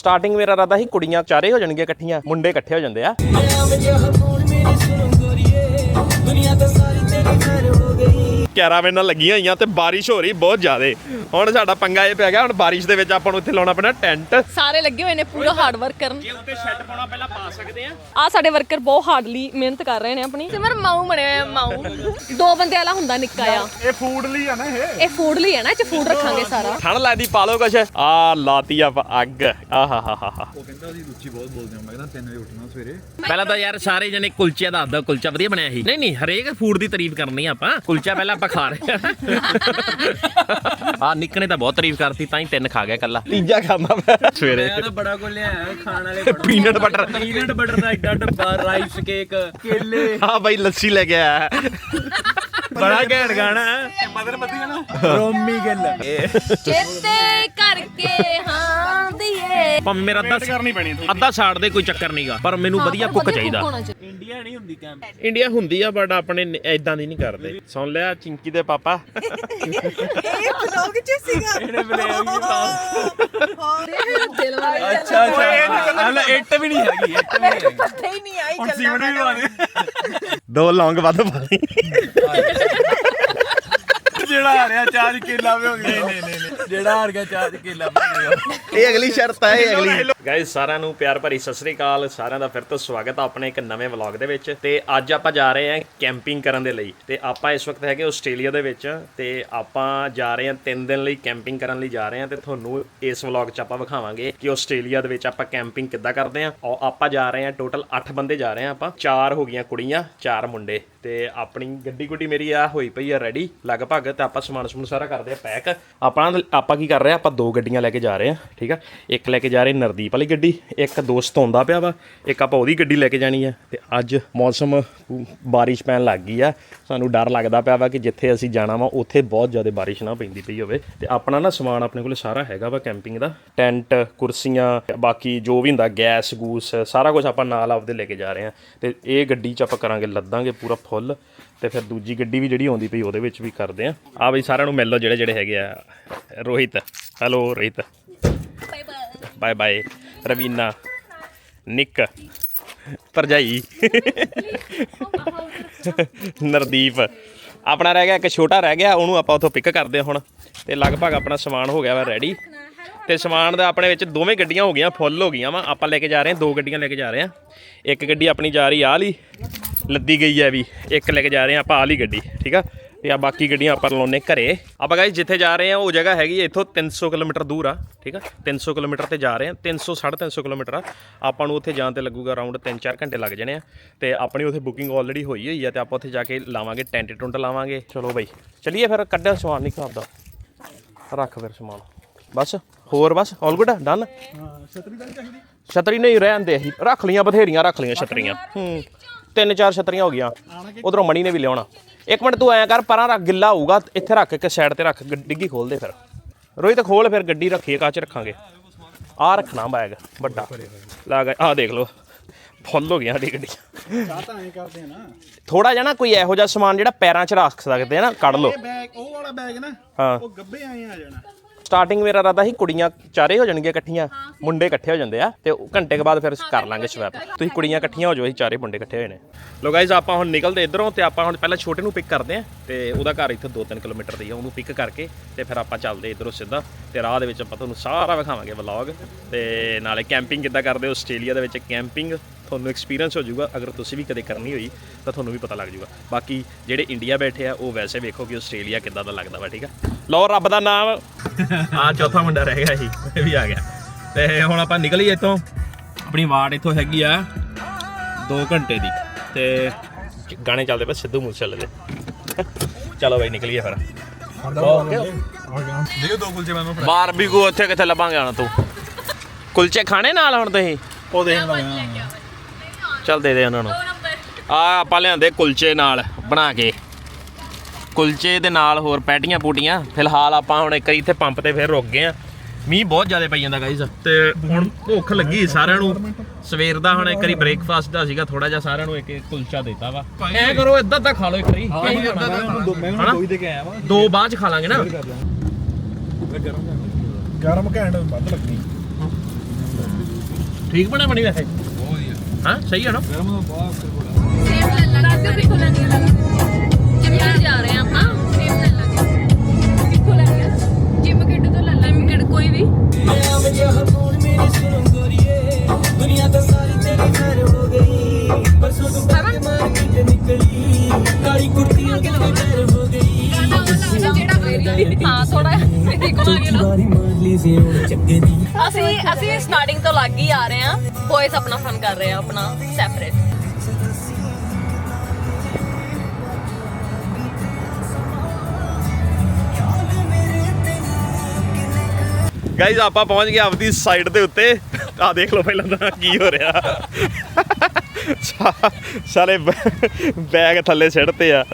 Starting ਮੇਰਾ ਰਾਦਾ ਸੀ ਕੁੜੀਆਂ ਚਾਰੇ ਹੋ ਜਾਣਗੀਆਂ ਇਕੱਠੀਆਂ, ਮੁੰਡੇ ਇਕੱਠੇ ਹੋ ਜਾਂਦੇ ਆ। ਕੈਰਾਵੇ ਨਾਲ ਲੱਗੀਆਂ ਹੋਈਆਂ ਤੇ ਬਾਰਿਸ਼ ਹੋ ਰਹੀ ਬਹੁਤ ਜ਼ਿਆਦੇ। ਹੁਣ ਸਾਡਾ ਪੰਗਾ ਇਹ ਪੈ ਗਿਆ ਹੁਣ ਬਾਰਿਸ਼ ਦੇ ਵਿੱਚ ਆਪਾਂ ਨੂੰ ਇੱਥੇ ਲਾਉਣਾ ਪੈਣਾ ਟੈਂਟ। ਸਾਰੇ ਲੱਗੇ ਹੋਏ ਨੇ ਪੂਰਾ ਹਾਰਡ ਵਰਕ ਕਰਨ। ਜੇ ਉੱਤੇ ਸ਼ੈੱਡ ਪਾਉਣਾ ਪਹਿਲਾਂ ਪਾ ਸਕਦੇ ਆ। ਆ ਸਾਡੇ ਵਰਕਰ ਬਹੁਤ ਹਾਰਡਲੀ ਮਿਹਨਤ ਕਰ ਰਹੇ ਨੇ ਆਪਣੀ। ਸਿਮਰ ਮਾਊ ਬਣਿਆ ਹੋਇਆ ਮਾਊ। ਦੋ ਬੰਦੇ ਵਾਲਾ ਹੁੰਦਾ ਨਿੱਕਾ ਆ ਇਹ ਫੂਡ ਲਈ ਆ ਨਾ ਇਹ? ਇਹ ਫੂਡ ਲਈ ਹੈ ਨਾ ਇਹ ਚ ਫੂਡ ਰੱਖਾਂਗੇ ਸਾਰਾ। ਠੰਡ ਲੱਗਦੀ ਪਾ ਲਓ ਕੁਛ। ਆ ਲਾਤੀ ਆਪਾਂ ਅੱਗ। ਆਹਾ ਹਾ ਹਾ ਹਾ ਉਹ ਕਹਿੰਦਾ ਅਸੀਂ ਰੁਚੀ ਬਹੁਤ ਬੋਲਦੇ ਹਾਂ ਮੈਂ ਕਹਿੰਦਾ 3 ਵਜੇ ਉੱਠਣਾ ਸਵੇਰੇ। ਪਹਿਲਾਂ ਤਾਂ ਯਾਰ ਸਾਰੇ ਜਣੇ ਕੁਲਚੇ ਦਾ ਆਦਾ ਕੁਲਚਾ ਵਧੀਆ ਬਣਿਆ ਸੀ। ਨਹੀਂ ਨਹੀਂ ਹਰੇਕ ਫੂਡ ਦੀ ਤਾਰੀਫ ਕਰਨੀ ਆ ਆਪਾਂ। ਕੁਲਚਾ ਪਹਿਲਾਂ ਆਪਾਂ ਖਾ ਰਹੇ ਆ ਨਿੱਕ ਨੇ ਤਾਂ ਬਹੁਤ ਤਾਰੀਫ ਕਰਤੀ ਤਾਂ ਹੀ ਤਿੰਨ ਖਾ ਗਿਆ ਕੱਲਾ ਤੀਜਾ ਖਾਂਦਾ ਮੈਂ। ਸਵੇਰੇ। ਤਾਂ ਬੜਾ ਕੋ ਲਿਆ ਖਾਣ ਵਾਲੇ ਪੀਨਟ ਬਟਰ ਪੀਨਟ ਬਟਰ ਦਾ ਐਡਾ ਡੱਬਾ ਰਾਈਸ ਕੇਕ ਕੇਲੇ। ਆ ਬਾਈ ਲੱਸੀ ਲੈ ਕੇ ਆਇਆ। ਬੜਾ ਘੈਂਟ ਗਾਣਾ। ਰੋਮੀ ਗਿੱਲ। ਚੇਤੇ ਕਰਕੇ ਹਾਂ। ਭਾਵੇਂ ਮੇਰਾ ਅੱਧਾ ਕਰਨੀ ਪੈਣੀ ਅੱਧਾ ਸਾੜ ਦੇ ਕੋਈ ਚੱਕਰ ਨਹੀਂਗਾ ਪਰ ਮੈਨੂੰ ਵਧੀਆ ਕੁੱਕ ਚਾਹੀਦਾ। ਇੰਡੀਆ ਨਹੀਂ ਹੁੰਦੀ ਕੈਂਪ ਇੰਡੀਆ ਹੁੰਦੀ ਆ ਬਟ ਆਪਣੇ ਐਦਾਂ ਦੀ ਨਹੀਂ ਕਰਦੇ। ਸੁਣ ਲਿਆ ਚਿੰਕੀ ਦੇ ਪਾਪਾ। ਇਹਨੇ ਬਲੇ ਦਿਲ ਵਾਲੇ ਅੱਛਾ ਅੱਛਾ। ਹਲਾ ਇੱਟ ਵੀ ਨਹੀਂ ਹੈਗੀ ਇੱਟ ਵੀ ਨਹੀਂ ਹੈਗੀ। ਪਤਾ ਹੀ ਨਹੀਂ ਆਈ ਲਵਾ ਦੋ ਲੌਂਗ ਵੱਧ ਪਾ ਲਈ ਜਿਹੜਾ ਆ ਰਿਹਾ ਚਾਰ ਕੇਲਾ ਵੀ ਹੋ ਗਿਆ। ਨਹੀਂ ਨਹੀਂ ਨਹੀਂ ਜਿਹੜਾ ਹਾਰ ਗਿਆ ਚਾਰ ਕੇਲਾ ਬਣ ਗਿਆ। ਇਹ ਅਗਲੀ ਸ਼ਰਤ ਹੈ ਇਹ ਅਗਲੀ। ਗਾਇਸ ਸਾਰਿਆਂ ਨੂੰ ਪਿਆਰ ਭਰੀ ਸਤਿ ਸ੍ਰੀ ਅਕਾਲ। ਸਾਰਿਆਂ ਦਾ ਫਿਰ ਤੋਂ ਸਵਾਗਤ ਹੈ ਆਪਣੇ ਇੱਕ ਨਵੇਂ ਵਲੌਗ ਦੇ ਵਿੱਚ। ਤੇ ਅੱਜ ਆਪਾਂ ਜਾ ਰਹੇ ਹਾਂ ਕੈਂਪਿੰਗ ਕਰਨ ਦੇ ਲਈ। ਤੇ ਆਪਾਂ ਇਸ ਵਕਤ ਹੈਗੇ ਆਸਟ੍ਰੇਲੀਆ ਦੇ ਵਿੱਚ। ਤੇ ਆਪਾਂ ਜਾ ਰਹੇ ਹਾਂ 3 ਦਿਨ ਲਈ ਕੈਂਪਿੰਗ ਕਰਨ ਲਈ ਜਾ ਰਹੇ ਹਾਂ। ਤੇ ਤੁਹਾਨੂੰ ਇਸ ਵਲੌਗ 'ਚ ਆਪਾਂ ਵਿਖਾਵਾਂਗੇ ਕਿ ਆਸਟ੍ਰੇਲੀਆ ਦੇ ਵਿੱਚ ਆਪਾਂ ਕੈਂਪਿੰਗ ਕਿੱਦਾਂ ਕਰਦੇ ਹਾਂ। ਔਰ ਆਪਾਂ ਜਾ ਰਹੇ ਹਾਂ ਟੋਟਲ 8 ਬੰਦੇ ਜਾ ਰਹੇ ਹਾਂ ਆਪਾਂ। 4 ਹੋ ਗਈਆਂ ਕੁੜੀਆਂ 4 ਮੁੰਡੇ। ਤੇ ਆਪਣੀ ਗੱਡੀ ਗੁੱਡੀ ਮੇਰੀ ਆ ਹੋਈ ਪਈ ਆ ਰੈਡੀ ਲਗਭਗ। ਤੇ ਆਪਾਂ ਸਮਾਨ ਸਮੂਨ ਸਾਰਾ ਕਰਦੇ ਆ ਪੈਕ ਆਪਾਂ ਆਪਾਂ ਕੀ ਕਰ ਰਹੇ ਆ, ਆਪਾਂ ਦੋ ਗੱਡੀਆਂ ਲੈ ਕੇ ਜਾ ਰਹੇ ਆ, ਠੀਕ ਆ? ਇੱਕ ਲੈ ਕੇ ਜਾ ਰਹੇ ਨਰਦੀਪ ਵਾਲੀ ਗੱਡੀ, ਇੱਕ ਦੋਸਤ ਆਉਂਦਾ ਪਿਆ ਵਾ, ਇੱਕ ਆਪਾਂ ਉਹਦੀ ਗੱਡੀ ਲੈ ਕੇ ਜਾਣੀ ਆ। ਤੇ ਅੱਜ ਮੌਸਮ ਬਾਰਿਸ਼ ਪੈਣ ਲੱਗ ਗਈ ਆ। ਸਾਨੂੰ ਡਰ ਲੱਗਦਾ ਪਿਆ ਵਾ ਕਿ ਜਿੱਥੇ ਅਸੀਂ ਜਾਣਾ ਵਾ, ਉੱਥੇ ਬਹੁਤ ਜ਼ਿਆਦਾ ਬਾਰਿਸ਼ ਨਾ ਪੈਂਦੀ ਪਈ ਹੋਵੇ। ਤੇ ਆਪਣਾ ਨਾ ਸਮਾਨ ਆਪਣੇ ਕੋਲੇ ਸਾਰਾ ਹੈਗਾ ਵਾ ਕੈਂਪਿੰਗ ਦਾ। ਟੈਂਟ ਕੁਰਸੀਆਂ, ਬਾਕੀ ਜੋ ਵੀ ਹੁੰਦਾ ਗੈਸ ਗੂਸ, ਸਾਰਾ ਕੁਝ ਆਪਾਂ ਨਾਲ ਆਪਦੇ ਲੈ ਕੇ ਜਾ ਰਹੇ ਆ। ਤੇ ਇਹ ਗੱਡੀ 'ਚ ਆਪਾਂ ਕਰਾਂਗੇ, ਲੱਦਾਂਗੇ ਪੂਰਾ ਫੁੱਲ ਤੇ ਫਿਰ ਦੂਜੀ ਗੱਡੀ ਵੀ ਜਿਹੜੀ ਆਉਂਦੀ ਪਈ, ਉਹਦੇ ਵਿੱਚ ਵੀ ਕਰਦੇ ਆ। ਆ ਬਈ ਸਾਰਿਆਂ ਨੂੰ ਮਿਲ ਲਓ ਜਿਹੜੇ ਜਿਹੜੇ ਹੈਗੇ ਆ। Rohit hello Rohit. Bye bye Raveena, ਨਿੱਕ ਪਰਜਾਈ ਨਰਦੀਪ। ਆਪਣਾ ਰਹਿ ਗਿਆ, ਇੱਕ ਛੋਟਾ ਰਹਿ ਗਿਆ, ਉਹਨੂੰ ਆਪਾਂ ਉੱਥੋਂ ਪਿਕ ਕਰਦੇ ਹਾਂ ਹੁਣ। ਤੇ ਲਗਭਗ ਆਪਣਾ ਸਮਾਨ ਹੋ ਗਿਆ ਵਾ ਰੈਡੀ ਤੇ ਸਮਾਨ ਦਾ ਆਪਣੇ ਵਿੱਚ ਦੋਵੇਂ ਗੱਡੀਆਂ ਹੋ ਗਈਆਂ ਫੁੱਲ ਹੋ ਗਈਆਂ ਵਾ। ਆਪਾਂ ਲੈ ਕੇ ਜਾ ਰਹੇ ਹਾਂ, ਦੋ ਗੱਡੀਆਂ ਲੈ ਕੇ ਜਾ ਰਹੇ ਹਾਂ। ਇੱਕ ਗੱਡੀ ਆਪਣੀ ਜਾ ਰਹੀ ਆਹ ਲਈ ਲੱਦੀ ਗਈ ਹੈ ਵੀ। ਇੱਕ ਲੈ ਕੇ ਜਾ ਰਹੇ ਹਾਂ ਆਪਾਂ ਆਹ ਲਈ ਗੱਡੀ, ਠੀਕ ਆ? ਤੇ ਆ ਬਾਕੀ ਗੱਡੀਆਂ ਆਪਾਂ ਲਾਉਨੇ ਘਰੇ। ਆਪਾਂ ਗਾਇਸ ਜਿੱਥੇ ਜਾ ਰਹੇ ਹਾਂ ਉਹ ਜਗ੍ਹਾ ਹੈਗੀ ਹੈ ਇੱਥੋਂ 300 ਕਿਲੋਮੀਟਰ ਦੂਰ ਆ ਠੀਕ ਆ? 300 ਕਿਲੋਮੀਟਰ ਤੇ ਜਾ ਰਹੇ ਹਾਂ 300 350 ਕਿਲੋਮੀਟਰ ਆ। ਆਪਾਂ ਨੂੰ ਉੱਥੇ ਜਾਣ ਤੇ ਲੱਗੂਗਾ ਅਰਾਊਂਡ 3-4 ਘੰਟੇ ਲੱਗ ਜਾਣੇ ਆ। ਤੇ ਆਪਣੀ ਉੱਥੇ ਬੁਕਿੰਗ ਆਲਰੇਡੀ ਹੋਈ ਹੋਈ ਆ ਤੇ ਆਪਾਂ ਉੱਥੇ ਜਾ ਕੇ ਲਾਵਾਂਗੇ ਟੈਂਟ ਟੁੰਟ ਲਾਵਾਂਗੇ। ਚਲੋ ਬਈ ਚਲਿਏ ਫਿਰ ਕੱਢਿਆ ਸਮਾਨ ਨਹੀਂ ਕਰਦਾ ਰੱਖ ਫਿਰ ਸਮਾਨ। ਬਸ ਹੋਰ ਬਸ ਆਲ ਗੁੱਡ ਡਨ ਛਤਰੀ ਨਹੀਂ ਰਹਿਣ ਦੇ ਰੱਖ ਲੀਆਂ ਬਥੇਰੀਆਂ ਰੱਖ ਲੀਆਂ ਛਤਰੀਆਂ। ਹੂੰ। ਤਿੰਨ ਚਾਰ ਛਤਰੀਆਂ ਹੋ ਗਈਆਂ। ਉਧਰੋਂ ਮਣੀ ਨੇ ਵੀ ਲਿਆਉਣਾ। ਇੱਕ ਮਿੰਟ ਤੂੰ ਐਂ ਕਰ ਪਰਾਂ ਰੱਖ ਗਿੱਲਾ ਹੋਊਗਾ ਇੱਥੇ ਰੱਖ ਕੇ ਸਾਈਡ ਤੇ ਰੱਖ ਡਿੱਗੀ ਖੋਲ ਦੇ ਫਿਰ। ਰੋਹਿਤ ਖੋਲ ਫਿਰ ਗੱਡੀ ਰੱਖੀਏ ਕਾਚ ਰੱਖਾਂਗੇ। ਆ ਰੱਖਣਾ ਬੈਗ ਵੱਡਾ। ਲਾ ਗਿਆ ਆ ਦੇਖ ਲਓ। ਫੁੱਲ ਹੋ ਗਈਆਂ ਸਾਡੀ ਗੱਡੀਆਂ। ਚਾਹ ਤਾਂ ਐਂ ਕਰਦੇ ਆ ਨਾ। ਥੋੜਾ ਜਿਹਾ ਨਾ ਕੋਈ ਇਹੋ ਜਿਹਾ ਸਮਾਨ ਜਿਹੜਾ ਪੈਰਾਂ 'ਚ ਰੱਖ ਸਕਦੇ ਆ ਨਾ ਕੱਢ ਲਓ। ਬੈਗ ਉਹ ਵਾਲਾ ਬੈਗ ਨਾ ਹਾਂ। ਉਹ ਗੱਬੇ ਆਏ ਆ ਜਾਣਾ। ਸਟਾਰਟਿੰਗ ਮੇਰਾ ਰਾਦਾ ਸੀ ਕੁੜੀਆਂ ਚਾਰੇ ਹੋ ਜਾਣਗੀਆਂ ਇਕੱਠੀਆਂ ਮੁੰਡੇ ਇਕੱਠੇ ਹੋ ਜਾਂਦੇ ਆ ਤੇ ਉਹ ਘੰਟੇ ਕੇ ਬਾਅਦ ਫਿਰ ਕਰ ਲਾਂਗੇ ਸਵੈਪ ਤੁਸੀਂ ਕੁੜੀਆਂ ਇਕੱਠੀਆਂ ਹੋ ਜਾਓ ਅਸੀਂ ਚਾਰੇ ਮੁੰਡੇ ਇਕੱਠੇ ਹੋਏ ਨੇ। ਲੋ ਗਾਇਜ਼ ਆਪਾਂ ਹੁਣ ਨਿਕਲਦੇ ਇਧਰੋਂ ਤੇ ਆਪਾਂ ਹੁਣ ਪਹਿਲਾਂ ਛੋਟੇ ਨੂੰ ਪਿਕ ਕਰਦੇ ਆ ਤੇ ਉਹਦਾ ਘਰ ਇੱਥੇ 2-3 ਕਿਲੋਮੀਟਰ ਦੀ ਆ ਉਹਨੂੰ ਪਿਕ ਕਰਕੇ ਤੇ ਫਿਰ ਆਪਾਂ ਚੱਲਦੇ ਇਧਰੋਂ ਸਿੱਧਾ ਤੇ ਰਾਹ ਦੇ ਵਿੱਚ ਆਪਾਂ ਤੁਹਾਨੂੰ ਸਾਰਾ ਵਿਖਾਵਾਂਗੇ ਵਲੌਗ ਤੇ ਨਾਲੇ ਕੈਂਪਿੰਗ ਕਿੱਦਾਂ ਕਰਦੇ ਆਸਟ੍ਰੇਲੀਆ ਦੇ ਵਿੱਚ ਕੈਂਪਿੰਗ ਤੁਹਾਨੂੰ ਐਕਸਪੀਰੀਅੰਸ ਹੋ ਜਾਊਗਾ। ਅਗਰ ਤੁਸੀਂ ਵੀ ਕਦੇ ਕਰਨੀ ਹੋਈ, ਤਾਂ ਤੁਹਾਨੂੰ ਵੀ ਪਤਾ ਲੱਗ ਜਾਊਗਾ। ਬਾਕੀ ਜਿਹੜੇ ਇੰਡੀਆ ਬੈਠੇ ਆ, ਉਹ ਵੈਸੇ ਵੇਖੋ ਕਿ ਆਸਟ੍ਰੇਲੀਆ ਕਿੱਦਾਂ ਦਾ ਲੱਗਦਾ ਵਾ, ਠੀਕ ਆ? ਲਓ, ਰੱਬ ਦਾ ਨਾਮ। ਆ ਚੌਥਾ ਮੁੰਡਾ ਰਹਿ ਗਿਆ ਸੀ, ਇਹ ਵੀ ਆ ਗਿਆ। ਤੇ ਹੁਣ ਆਪਾਂ ਨਿਕਲੀਏ ਇੱਥੋਂ। ਆਪਣੀ ਵਾਰਡ ਇੱਥੋਂ ਹੈਗੀ ਆ 2 ਘੰਟੇ ਦੀ। ਤੇ ਗਾਣੇ ਚੱਲਦੇ ਪਏ, ਸਿੱਧੂ ਮੂਸੇਵਾਲੇ ਦੇ। ਚਲੋ ਬਾਈ, ਨਿਕਲੀਏ ਫਿਰ। ਦੇਖੋ ਦੋ ਕੁਲਚੇ ਮੈਂ ਬਾਰਬੀਕੂ ਉੱਥੇ ਕਿੱਥੇ ਲੱਭਾਂਗੇ ਹੁਣ ਤੂੰ? ਕੁਲਚੇ ਖਾਣੇ ਨਾਲ ਹੁਣ ਤੁਸੀਂ? ਉਹ ਦੇਖ ਲਵਾਂ ਚੱਲ ਦੇ ਦੇ ਉਹਨਾਂ ਨੂੰ। ਆ ਆਪਾਂ ਲਿਆਂਦੇ ਕੁਲਚੇ ਨਾਲ ਬਣਾ ਕੇ। ਕੁਲਚੇ ਦੇ ਨਾਲ ਹੋਰ ਪੈਟੀਆਂ ਪੂਟੀਆਂ। ਫਿਲਹਾਲ ਆਪਾਂ ਹੁਣ ਇੱਕ ਵਾਰੀ ਇੱਥੇ ਪੰਪ ਤੇ ਫਿਰ ਰੁਕ ਗਏ ਆ। ਮੀਂਹ ਬਹੁਤ ਜ਼ਿਆਦਾ ਪਈ ਜਾਂਦਾ ਗਾਈਜ਼ ਤੇ ਹੁਣ ਭੁੱਖ ਲੱਗੀ ਸਾਰਿਆਂ ਨੂੰ। ਸਵੇਰ ਦਾ ਹੁਣ ਇੱਕ ਵਾਰੀ ਬ੍ਰੇਕਫਾਸਟ ਦਾ ਸੀਗਾ ਥੋੜਾ ਜਿਹਾ ਸਾਰਿਆਂ ਨੂੰ ਇੱਕ ਇੱਕ ਕੁਲਚਾ ਦਿੱਤਾ ਵਾ। ਐ ਕਰੋ ਇਦਾਂ ਤਾਂ ਖਾ ਲਓ ਇੱਕ ਵਾਰੀ। ਮੈਂ ਹਨਾ? ਦੋ ਹੀ ਦੇ ਕੇ ਆਇਆ ਵਾ। ਦੋ ਬਾਅਦ ਚ ਖਾ ਲਾਂਗੇ ਨਾ। ਗਰਮ ਗਰਮ ਘੈਂਟ ਵੱਧ ਲੱਗਣੀ ਠੀਕ ਬਣਾ ਬਣੀ ਵੈਸੇ? ਹਾਂ, ਸਹੀ ਹੈ ਨਾ? ਸੇਮ ਲੈ ਲਾਂਗੇ ਕਿੱਥੋਂ ਲੈਣੀ ਹੈ ਜਿਮ ਜਾ ਰਹੇ ਆ ਆਪਾਂ ਸੇਮ ਲੈ ਲਾਂਗੇ ਕਿੱਥੋਂ ਲੈਣੀ ਹੈ ਜਿਮ ਕਿੱਟ ਤੋਂ ਲੈ ਲਾਂਗੇ ਕਿੱਟ ਕੋਈ ਵੀ ਦੁਨੀਆ ਤਾਂ ਹੋ ਥੋੜਾ ਕੋਲ ਆ ਅਸੀਂ ਅਸੀਂ ਸਟਾਰਟਿੰਗ ਤੋਂ ਲੱਗ ਹੀ ਆ ਰਹੇ ਆ ਆਪਣਾ ਫਨ ਕਰ ਰਹੇ ਆ ਆਪਣਾ ਸੈਪਰੇਟ ਗਾਇਜ਼ ਆਪਾਂ ਪਹੁੰਚ ਗਏ ਆਪਦੀ ਸਾਈਡ ਦੇ ਉੱਤੇ। ਆ ਦੇਖ ਲਓ ਪਹਿਲਾਂ ਤਾਂ ਕੀ ਹੋ ਰਿਹਾ। ਸਾਰੇ ਬੈਗ ਥੱਲੇ ਸਿੱਟਦੇ ਆ।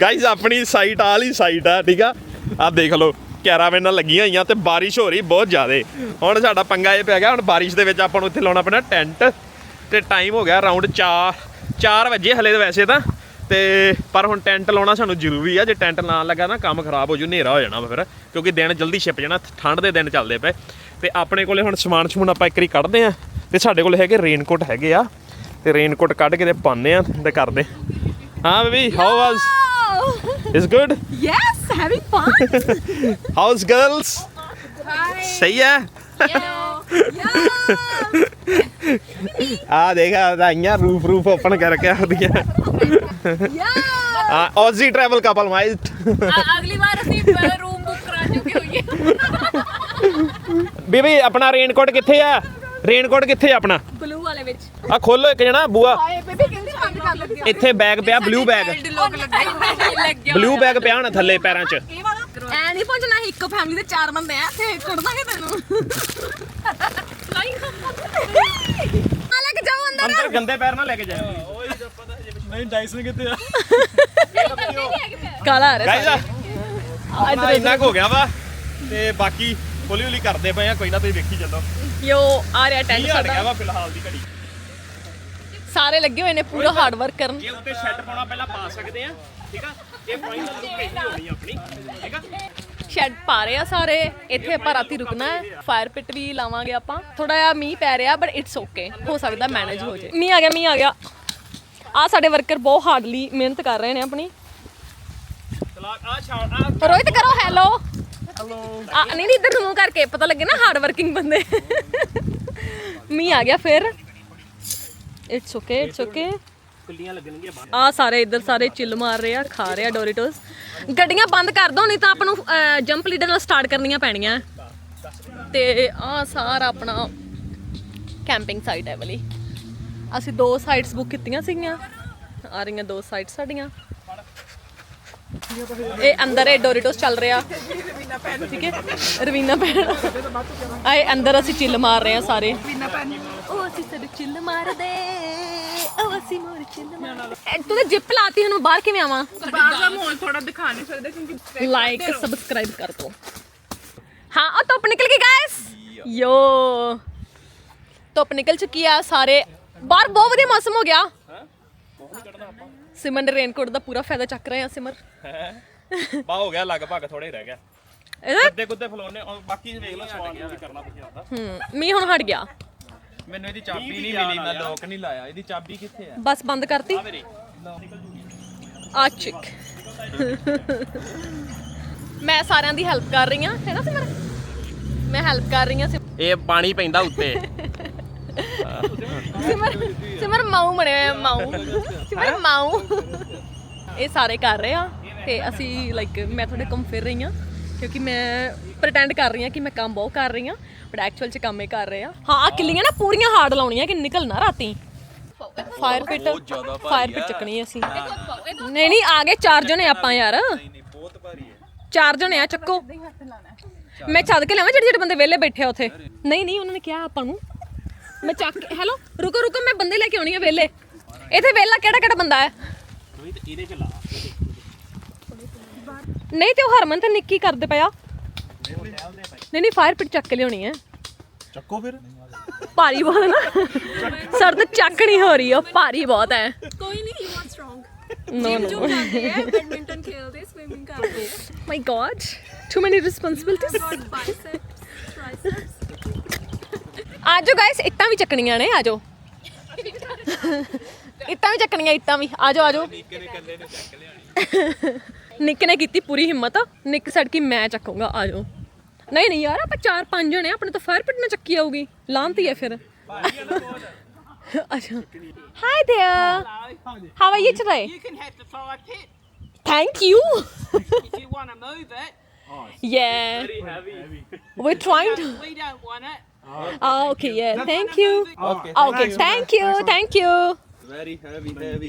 ਗਾਇਜ਼ ਆਪਣੀ ਸਾਈਟ ਆਲੀ ਸਾਈਟ ਆ, ਠੀਕ ਆ? ਆ ਦੇਖ ਲਓ, ਕੈਰਾਵੇਨਾਂ ਲੱਗੀਆਂ ਹੋਈਆਂ ਤੇ ਬਾਰਿਸ਼ ਹੋ ਰਹੀ ਬਹੁਤ ਜ਼ਿਆਦੇ। ਹੁਣ ਸਾਡਾ ਪੰਗਾ ਇਹ ਪੈ ਗਿਆ, ਹੁਣ ਬਾਰਿਸ਼ ਦੇ ਵਿੱਚ ਆਪਾਂ ਨੂੰ ਇੱਥੇ ਲਾਉਣਾ ਪੈਣਾ ਟੈਂਟ। ਤੇ ਟਾਈਮ ਹੋ ਗਿਆ ਅਰਾਊਂਡ 4 4 ਵਜੇ ਹਲੇ ਵੈਸੇ ਤਾਂ। ਤੇ ਪਰ ਹੁਣ ਟੈਂਟ ਲਾਉਣਾ ਸਾਨੂੰ ਜ਼ਰੂਰੀ ਆ, ਜੇ ਟੈਂਟ ਨਾ ਲੱਗਾ ਨਾ ਕੰਮ ਖਰਾਬ ਹੋ ਜੂ, ਹਨੇਰਾ ਹੋ ਜਾਣਾ ਵਾ ਫਿਰ, ਕਿਉਂਕਿ ਦਿਨ ਜਲਦੀ ਛਿਪ ਜਾਣਾ ਠੰਡ ਦੇ ਦਿਨ ਚੱਲਦੇ ਪਏ। ਤੇ ਆਪਣੇ ਕੋਲੇ ਹੁਣ ਸਮਾਨ ਸਮੂਨ ਆਪਾਂ ਇੱਕ ਵਾਰੀ ਕੱਢਦੇ ਆ, ਤੇ ਸਾਡੇ ਕੋਲੇ ਹੈਗੇ ਰੇਨਕੋਟ ਹੈਗੇ ਆ, ਤੇ ਰੇਨਕੋਟ ਕੱਢ ਕੇ ਤੇ ਪਾਉਂਦੇ ਆ, ਤੇ ਕਰਦੇ। ਹਾਂ baby how was is good yes having fun house girls ਸਹੀ ਹੈ ਆ ਦੇਖਾ ਰਾਈਆਂ ਰੂਫ ਰੂਫ ਓਪਨ ਕਰਕੇ ਆਉਂਦੀਆਂ ਆ ਔਜ਼ੀ ਟਰੈਵਲ ਕਪਲ ਮਾਈਟ ਅਗਲੀ ਵਾਰ ਅਸੀਂ ਰੂਮ ਬੁੱਕ ਕਰਾ ਚੁੱਕੇ ਹੋਈਏ ਬੀਬੀ ਆਪਣਾ ਰੇਨਕੋਟ ਕਿੱਥੇ ਆ ਰੇਨਕੋਟ ਕਿੱਥੇ ਆ ਆਪਣਾ ਬਲੂ ਵਾਲੇ ਵਿੱਚ ਆ ਖੋਲੋ ਇੱਕ ਜਣਾ ਬੂਆ ਹਾਏ ਬੇਬੀ ਕਹਿੰਦੀ ਬੰਦ ਕਰ ਲੱਗਿਆ ਇੱਥੇ ਬੈਗ ਪਿਆ ਬਲੂ ਬੈਗ ਲੋਕ ਲੱਗੇ ਬਲੂ ਬੈਗ ਪਿਆ ਹੋਣਾ ਥੱਲੇ ਪੈਰਾਂ 'ਚ। ਐ ਨਹੀਂ ਪਹੁੰਚਣਾ ਸੀ, ਇੱਕੋ ਫੈਮਿਲੀ ਦੇ ਚਾਰ ਬੰਦੇ ਆ ਤੇ ਕੁੱਟ ਦਾਂਗੇ ਤੈਨੂੰ ਆ ਲੈ ਕੇ ਜਾਓ ਅੰਦਰ। ਅੰਦਰ ਗੰਦੇ ਪੈਰ ਨਾ ਲੈ ਕੇ ਜਾਓ ਨਹੀਂ ਡਾਈਸਨ ਕਿੱਥੇ ਆ? ਕਾਲਾ ਆ ਰਿਹਾ ਗਾਇਜ਼ ਇੰਨਾ ਕੁ ਹੋ ਗਿਆ ਵਾ ਤੇ ਬਾਕੀ ਹੌਲੀ ਹੌਲੀ ਕਰਦੇ ਪਏ ਆ ਕੋਈ ਨਾ ਤੁਸੀਂ ਵੇਖੀ ਚੱਲੋ। ਯੋ ਆ ਰਿਹਾ ਟੈਂਟ ਕੀ ਹਟ ਗਿਆ ਸਾਡਾ ਵਾ ਫਿਲਹਾਲ ਦੀ ਘੜੀ। ਸਾਰੇ ਲੱਗੇ ਹੋਏ ਨੇ ਪੂਰਾ ਹਾਰਡ ਵਰਕ ਕਰਨ। ਜੇ ਉੱਤੇ ਸ਼ੈੱਡ ਪਾਉਣਾ ਪਹਿਲਾਂ ਪਾ ਸਕਦੇ ਆ ਠੀਕ ਆ? ਇਹ ਫਾਈਨਲ ਲੁੱਕ ਇਹੀ ਹੋਣੀ ਆ ਆਪਣੀ ਠੀਕ ਆ? ਸ਼ੈੱਡ ਪਾ ਰਹੇ ਆ ਸਾਰੇ ਇੱਥੇ ਆਪਾਂ ਰਾਤੀ ਰੁਕਣਾ ਹੈ। ਫਾਇਰ ਪਿਟ ਵੀ ਲਾਵਾਂਗੇ ਆਪਾਂ। ਥੋੜਾ ਜਿਹਾ ਮੀਂਹ ਪੈ ਰਿਹਾ ਬਟ ਇਟਸ ਓਕੇ ਹੋ ਸਕਦਾ ਮੈਨੇਜ ਹੋ ਜਾਏ ਮੀਂਹ ਆ ਗਿਆ ਮੀਂਹ ਆ ਗਿਆ। ਆ ਸਾਡੇ ਵਰਕਰ ਬਹੁਤ ਹਾਰਡਲੀ ਮਿਹਨਤ ਕਰ ਰਹੇ ਨੇ ਆਪਣੀ। ਚਲਾ ਆ ਛਾੜ ਆ ਰੋਹਿਤ ਕਰੋ ਹੈਲੋ ਹੈਲੋ ਨਹੀਂ ਨਹੀਂ ਇੱਧਰ ਨੂੰ ਮੂੰਹ ਕਰਕੇ ਪਤਾ ਲੱਗੇ ਨਾ ਹਾਰਡ ਵਰਕਿੰਗ ਬੰਦੇ। ਮੀਂਹ ਆ ਗਿਆ ਫਿਰ। ਇਟਸ ਓਕੇ ਇਟਸ ਓਕੇ ਕੁੱਲੀਆਂ ਲੱਗਣਗੀਆਂ ਬਾਹਰ। ਆ ਸਾਰੇ ਇੱਧਰ ਸਾਰੇ ਚਿੱਲ ਮਾਰ ਰਹੇ ਆ ਖਾ ਰਹੇ ਆ ਡੋਰੀਟੋਸ ਗੱਡੀਆਂ ਬੰਦ ਕਰ ਦੋ ਨਹੀਂ ਤਾਂ ਆਪਾਂ ਨੂੰ ਜੰਪ ਲੀਡਰ ਨਾਲ ਸਟਾਰਟ ਕਰਨੀਆਂ ਪੈਣੀਆਂ। ਤੇ ਆ ਸਾਰਾ ਆਪਣਾ ਕੈਂਪਿੰਗ ਸਾਈਟ ਹੈ ਵਾਲੀ। ਅਸੀਂ ਦੋ ਸਾਈਟਸ ਬੁੱਕ ਕੀਤੀਆਂ ਸੀਗੀਆਂ। ਆ ਰਹੀਆਂ ਦੋ ਸਾਈਟਸ ਸਾਡੀਆਂ। ਇਹ ਅੰਦਰ ਇਹ ਡੋਰੀਟੋਸ ਚੱਲ ਰਿਹਾ। ਠੀਕ ਹੈ? ਰਵੀਨਾ ਪੈਣ ਆਏ ਅੰਦਰ ਅਸੀਂ ਚਿੱਲ ਮਾਰ ਰਹੇ ਆ ਸਾਰੇ। ਰਵੀਨਾ ਪੈਣ ਉਹ ਅਸੀਂ ਸਾਰੇ ਚਿੱਲ ਮਾਰਦੇ। ਉਹ ਅਸੀਂ ਮੋਰ ਚਿੱਲ ਮਾਰਦੇ ਤੂੰ ਤਾਂ ਜਿੱਪ ਲਾਤੀ ਹੁਣ ਬਾਹਰ ਕਿਵੇਂ ਆਵਾਂ? ਬਾਹਰ ਦਾ ਮਾਹੌਲ ਥੋੜਾ ਦਿਖਾ ਨਹੀਂ ਸਕਦੇ ਕਿਉਂਕਿ ਲਾਈਕ ਸਬਸਕ੍ਰਾਈਬ ਕਰ ਦੋ। ਹਾਂ ਉਹ ਧੁੱਪ ਨਿਕਲ ਗਈ ਗਾਇਸ ਯੋ। ਧੁੱਪ ਨਿਕਲ ਚੁੱਕੀ ਆ ਸਾਰੇ। ਬਾਹਰ ਬਹੁਤ ਵਧੀਆ ਮੌਸਮ ਹੋ ਗਿਆ। ਸਿਮਰ ਨੇ ਰੇਨਕੋਟ ਦਾ ਪੂਰਾ ਫਾਇਦਾ ਚੱਕ ਰਹੇ ਆ ਸਿਮਰ। ਬਾ ਹੋ ਗਿਆ ਲਗਭਗ ਥੋੜੇ ਰਹਿ ਗਿਆ। ਇਹਦਾ ਅੱਧੇ ਕੁੱਤੇ ਫਲੋਨੇ ਔਰ ਬਾਕੀ ਵੇਖ ਲਓ ਵੀ ਕਰਨਾ ਤੁਸੀਂ ਆਪਦਾ। ਹੂੰ ਮੀਂਹ ਹੁਣ ਹਟ ਗਿਆ। ਮੈਨੂੰ ਇਹਦੀ ਚਾਬੀ ਨਹੀਂ ਮਿਲੀ ਮੈਂ ਲੋਕ ਨਹੀਂ ਲਾਇਆ। ਇਹਦੀ ਚਾਬੀ ਕਿੱਥੇ ਆ? ਬਸ ਬੰਦ ਕਰਤੀ। ਆ ਚਿਕ। ਮੈਂ ਸਾਰਿਆਂ ਦੀ ਹੈਲਪ ਕਰ ਰਹੀ ਹਾਂ। ਹੈ ਨਾ ਸਿਮਰ? ਮੈਂ ਹੈਲਪ ਕਰ ਰਹੀ ਹਾਂ ਸਿਮ- ਇਹ ਪਾਣੀ ਪੈਂਦਾ ਉੱਤੇ। ਸਿਮਰ ਸਿਮਰ ਮਾਊ ਬਣਿਆ ਹੋਇਆ ਮਾਊ। ਸਿਮਰ ਮਾਊ। ਇਹ ਸਾਰੇ ਕਰ ਰਹੇ ਆ ਤੇ ਅਸੀਂ ਲਾਈਕ ਮੈਂ ਤੁਹਾਡੇ ਕੰਮ ਫਿਰ ਰਹੀ ਆ ਕਿਉਂਕਿ ਮੈਂ ਪ੍ਰਟੈਂਡ ਕਰ ਰਹੀ ਆ ਕਿ ਮੈਂ ਕੰਮ ਬਹੁਤ ਕਰ ਰਹੀ ਆ ਬਟ ਐਕਚੁਅਲ ਚ ਕੰਮ ਹੀ ਕਰ ਰਹੇ ਆ। ਹਾਂ ਆ ਕਿੱਲੀਆਂ ਨਾ ਪੂਰੀਆਂ ਹਾਰਡ ਲਾਉਣੀਆਂ ਕਿ ਨਿਕਲ ਨਾ ਰਾਤੀ ਫਾਇਰ ਪਿਟ ਫਾਇਰ ਪਿਟ ਚੱਕਣੀ ਅਸੀਂ। ਨਹੀਂ ਨਹੀਂ ਆ ਗਏ ਚਾਰ ਜਣੇ ਆਪਾਂ ਯਾਰ। ਚਾਰ ਜਣੇ ਆ ਚੱਕੋ। ਮੈਂ ਛੱਡ ਕੇ ਲਿਆਵਾਂ ਜਿਹੜੇ ਜਿਹੜੇ ਬੰਦੇ ਵਿਹਲੇ ਬੈਠੇ ਆ ਉੱਥੇ। ਨਹੀਂ ਨਹੀਂ ਉਹਨਾਂ ਨੇ ਕਿਹਾ ਆਪਾਂ ਨੂੰ ਮੈਂ ਚੱਕ ਕੇ ਹੈਲੋ ਰੁਕੋ ਰੁਕੋ ਮੈਂ ਬੰਦੇ ਲੈ ਕੇ ਆਉਣੀ ਆ ਵਿਹਲੇ। ਇੱਥੇ ਵਿਹਲਾ ਕਿਹੜਾ ਕਿਹੜਾ ਬੰਦਾ ਹੈ? ਨਹੀਂ ਤੇ ਉਹ ਹਰਮਨ ਤੇ ਨਿੱਕੀ ਕਰਦੇ ਪਿਆ। ਨਹੀਂ ਨਹੀਂ ਫਾਇਰ ਪਿਟ ਚੱਕ ਕੇ ਲਿਆਉਣੀ ਹੈ। ਚੱਕੋ ਫਿਰ। ਭਾਰੀ ਬਹੁਤ ਹੈ ਨਾ। ਸਰ ਤੇ ਚੱਕ ਨਹੀਂ ਹੋ ਰਹੀ ਉਹ ਭਾਰੀ ਬਹੁਤ ਹੈ। ਕੋਈ ਨਹੀਂ ਹੀ ਵਾਂਟ ਸਟਰੋਂਗ ਨੋ ਨੋ ਜਾਂਦੇ ਆ ਬੈਡਮਿੰਟਨ ਖੇਲਦੇ ਸਵਿਮਿੰਗ ਕਰਦੇ my god too many responsibilities biceps triceps ਆਜੋ ਗਾਇਸ ਇੱਟਾਂ ਵੀ ਚੱਕਣੀਆਂ ਨੇ ਆਜੋ ਇੱਟਾਂ ਵੀ ਚੱਕਣੀਆਂ ਇੱਟਾਂ ਵੀ ਆਜੋ ਆਜੋ ਨਿੱਕ ਨੇ ਕੀਤੀ ਪੂਰੀ ਹਿੰਮਤ ਨਿੱਕ ਸੜਕੀ ਮੈਂ ਚੱਕੂੰਗਾ ਆਜੋ ਨਹੀਂ ਨਹੀਂ ਯਾਰ ਆਪਾਂ ਚਾਰ ਪੰਜ ਜਣੇ ਆ, ਆਪਣੇ ਤਾਂ ਫਾਇਰ ਪਿਟ ਨਾ ਚੱਕੀ ਆਊਗੀ ਲਾਂਤੀ ਹੈ ਫਿਰ ਅੱਛਾ hi there how are you today You can have the fire pit thank you if you want to move it. yeah we're trying to We don't want it. Oh okay yeah thank you. okay. Thank you. thank you very heavy heavy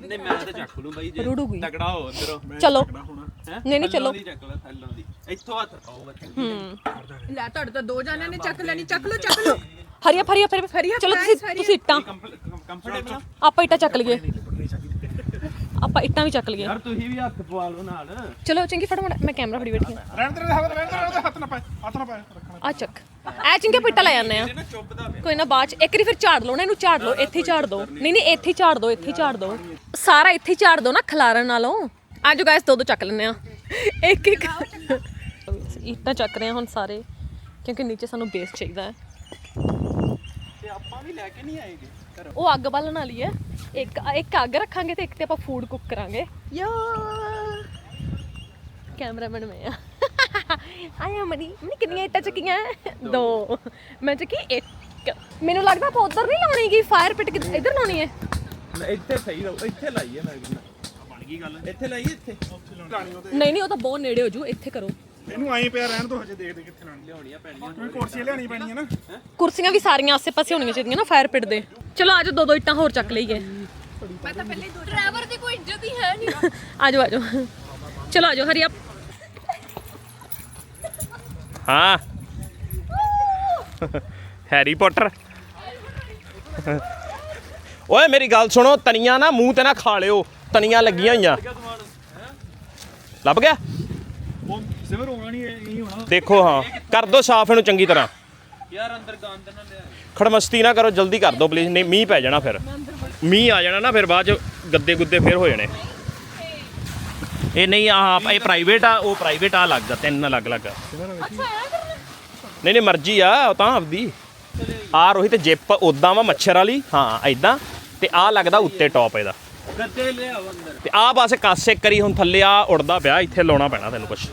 ਨਹੀਂ ਮੈਂ ਤਾਂ ਚੱਕ ਲੂੰ ਬਾਈ ਜੇ ਰੁੜੂਗੀ ਤਕੜਾ ਹੋ ਉਧਰੋਂ ਚਲੋ ਨਹੀਂ ਨਹੀਂ ਚਲੋ ਦੀ ਚੱਕ ਲੈ ਥੱਲੋਂ ਦੀ ਇੱਥੋਂ ਹੱਥ ਪਾਓ ਬੱਚੇ ਲੈ ਤੁਹਾਡੇ ਤਾਂ ਦੋ ਜਾਣਿਆਂ ਨੇ ਚੱਕ ਲੈਣੀ ਚੱਕ ਲਓ ਚੱਕ ਲਓ ਹਰੀਆ ਫਰੀਆ ਫਿਰ ਫਰੀਆ ਚਲੋ ਤੁਸੀਂ ਤੁਸੀਂ ਇੱਟਾਂ ਕੰਫਰਟੇਬਲ ਆਪਾਂ ਇੱਟਾਂ ਚੱਕ ਲਈਏ ਆਪਾਂ ਇੱਟਾਂ ਵੀ ਚੱਕ ਲਈਏ ਯਾਰ ਤੁਸੀਂ ਵੀ ਹੱਥ ਪਵਾ ਲਓ ਨਾਲ ਚਲੋ ਚੰਗੀ ਫੜੋ ਮੈਂ- ਕੈਮਰਾ ਫੜੀ ਬੈਠੀ ਹਾਂ ਰਹਿਣ ਦੇ ਹੱਥ ਰਹਿਣ ਦੇ ਹੱਥ ਨਾ ਪਾਏ ਹੱਥ ਨਾ ਪਾਏ ਆ ਚੱਕ। ਐ ਚੰਗੇ ਪਿੱਟਾ ਲੈ ਜਾਂਦੇ ਆ। ਕੋਈ ਨਾ ਬਾਅਦ ਚ ਇੱਕ ਵਾਰੀ ਫਿਰ ਝਾੜ ਲਓ ਨਾ ਇਹਨੂੰ ਝਾੜ ਲਓ ਇੱਥੇ ਝਾੜ ਦਿਓ ਨਹੀਂ ਨਹੀਂ ਇੱਥੇ ਝਾੜ ਦਿਓ ਇੱਥੇ ਝਾੜ ਦਿਓ ਸਾਰਾ ਇੱਥੇ ਝਾੜ ਦਿਓ ਨਾ ਖਲਾਰਨ ਨਾਲੋਂ। ਆਜੋ ਗਾਇਸ ਦੋ ਦੋ ਚੱਕ ਲੈਂਦੇ ਆ। ਇੱਕ ਇੱਕ। ਇੱਟਾਂ ਚੱਕ ਰਹੇ ਆ ਹੁਣ ਸਾਰੇ ਕਿਉਂਕਿ ਨੀਚੇ ਸਾਨੂੰ ਬੇਸ ਚਾਹੀਦਾ ਹੈ। ਤੇ ਆਪਾਂ ਵੀ ਲੈ ਕੇ ਨਹੀਂ ਆਏਗੇ? ਉਹ ਅੱਗ ਬਾਲਣ ਵਾਲੀ ਹੈ। ਇੱਕ ਇੱਕ ਅੱਗ ਰੱਖਾਂਗੇ ਤੇ ਇੱਕ ਤੇ ਆਪਾਂ ਫੂਡ ਕੁੱਕ ਕਰਾਂਗੇ। ਯਾ। ਕੈਮਰਾਮੈਨ ਮੈਂ ਆ ਆਇਆ ਮਨੀ ਮਨੀ ਕਿੰਨੀਆਂ ਇੱਟਾਂ ਚੱਕੀਆਂ? ਦੋ। ਮੈਂ ਚੱਕੀ ਇੱਕ। ਮੈਨੂੰ ਲੱਗਦਾ ਆਪਾਂ ਉਧਰ ਨਹੀਂ ਲਾਉਣੀ ਗੀ ਫਾਇਰ ਪਿਟ ਇੱਧਰ ਲਾਉਣੀ ਹੈ। ਇੱਥੇ ਸਹੀ ਰਹੋ ਇੱਥੇ ਲਾਈਏ ਮੈਂ ਬਣ ਗਈ ਗੱਲ ਇੱਥੇ ਲਾਈਏ ਇੱਥੇ। ਨਹੀਂ ਨਹੀਂ ਉਹ ਤਾਂ ਬਹੁਤ ਨੇੜੇ ਹੋ ਜੂ ਇੱਥੇ ਕਰੋ। ਇਹਨੂੰ ਆਈ ਪਿਆ ਰਹਿਣ ਦੋ ਹਜੇ ਦੇਖਦੇ ਕਿੱਥੇ ਲਾਣੀ ਲਿਆਉਣੀਆਂ ਪੈਣੀਆਂ। ਕੋਈ ਕੁਰਸੀ ਲਿਆਣੀ ਪੈਣੀ ਹੈ? ਨਾ ਕੁਰਸੀਆਂ ਵੀ ਸਾਰੀਆਂ ਆਸੇ-ਪਾਸੇ ਹੋਣੀਆਂ ਚਾਹੀਦੀਆਂ ਨਾ ਫਾਇਰ ਪਿਟ ਦੇ। ਚਲੋ ਆਜੋ ਦੋ ਦੋ ਇੱਟਾਂ ਹੋਰ ਚੱਕ ਲਈਏ। ਮੈਂ ਤਾਂ ਪਹਿਲੇ ਦੋ ਡਰਾਈਵਰ ਦੀ ਕੋਈ ਇੱਜ਼ਤ ਹੀ ਹੈ ਨਹੀਂ। ਆਜੋ ਆਜੋ ਚਲੋ ਆਜੋ ਹਰੀ ਆਪ। ਹਾਂ। ਹੈਰੀ ਪੋਟਰ ਓਏ, ਮੇਰੀ ਗੱਲ ਸੁਣੋ, ਤਨੀਆਂ ਨਾ ਮੂੰਹ ਤੇ ਨਾ ਖਾ ਲਿਓ। ਤਨੀਆਂ ਲੱਗੀਆਂ ਹੋਈਆਂ। ਲੱਭ ਗਿਆ? ਉਹ ਹੋਣਾ ਨਹੀਂ ਇਹ ਹੋਣਾ ਦੇਖੋ ਹਾਂ, ਕਰ ਦੋ ਸਾਫ਼ ਇਹਨੂੰ ਚੰਗੀ ਤਰ੍ਹਾਂ। ਯਾਰ ਅੰਦਰ ਗੰਦ ਨਾ ਲਿਆ ਖੜਮਸਤੀ ਨਾ ਕਰੋ, ਜਲਦੀ ਕਰ ਦੋ ਪਲੀਜ਼ ਨਹੀਂ, ਮੀਂਹ ਪੈ ਜਾਣਾ ਫਿਰ। ਮੀਂਹ ਆ ਜਾਣਾ ਨਾ, ਫਿਰ ਬਾਅਦ ਚ ਗੱਦੇ ਗੁੱਦੇ ਫਿਰ ਹੋ ਜਾਣੇ। ਇਹ ਨਹੀਂ ਆ ਇਹ ਪ੍ਰਾਈਵੇਟ ਆ ਉਹ ਪ੍ਰਾਈਵੇਟ ਆ ਲੱਗ ਤਿੰਨ ਅਲੱਗ ਅਲੱਗ ਨਹੀਂ ਨਹੀਂ ਮਰਜ਼ੀ ਆ ਉਹ ਤਾਂ ਆਪਦੀ। ਆ ਰੋਹਿਤ ਜਿੱਪ ਉਦਾਂ ਵਾ ਮੱਛਰ ਵਾਲੀ ਹਾਂ ਐਦਾਂ ਤੇ ਆ ਲੱਗਦਾ ਉੱਤੇ ਟੌਪ ਇਹਦਾ। ਗੱਦੇ ਲਿਆਓ ਅੰਦਰ। ਤੇ ਆ ਬਸ ਕਾਸੇ ਕਰੀ ਹੁਣ ਥੱਲੇ ਆ ਉੜਦਾ ਪਿਆ ਇੱਥੇ ਲਾਉਣਾ ਪੈਣਾ ਤੈਨੂੰ ਕੁਛ।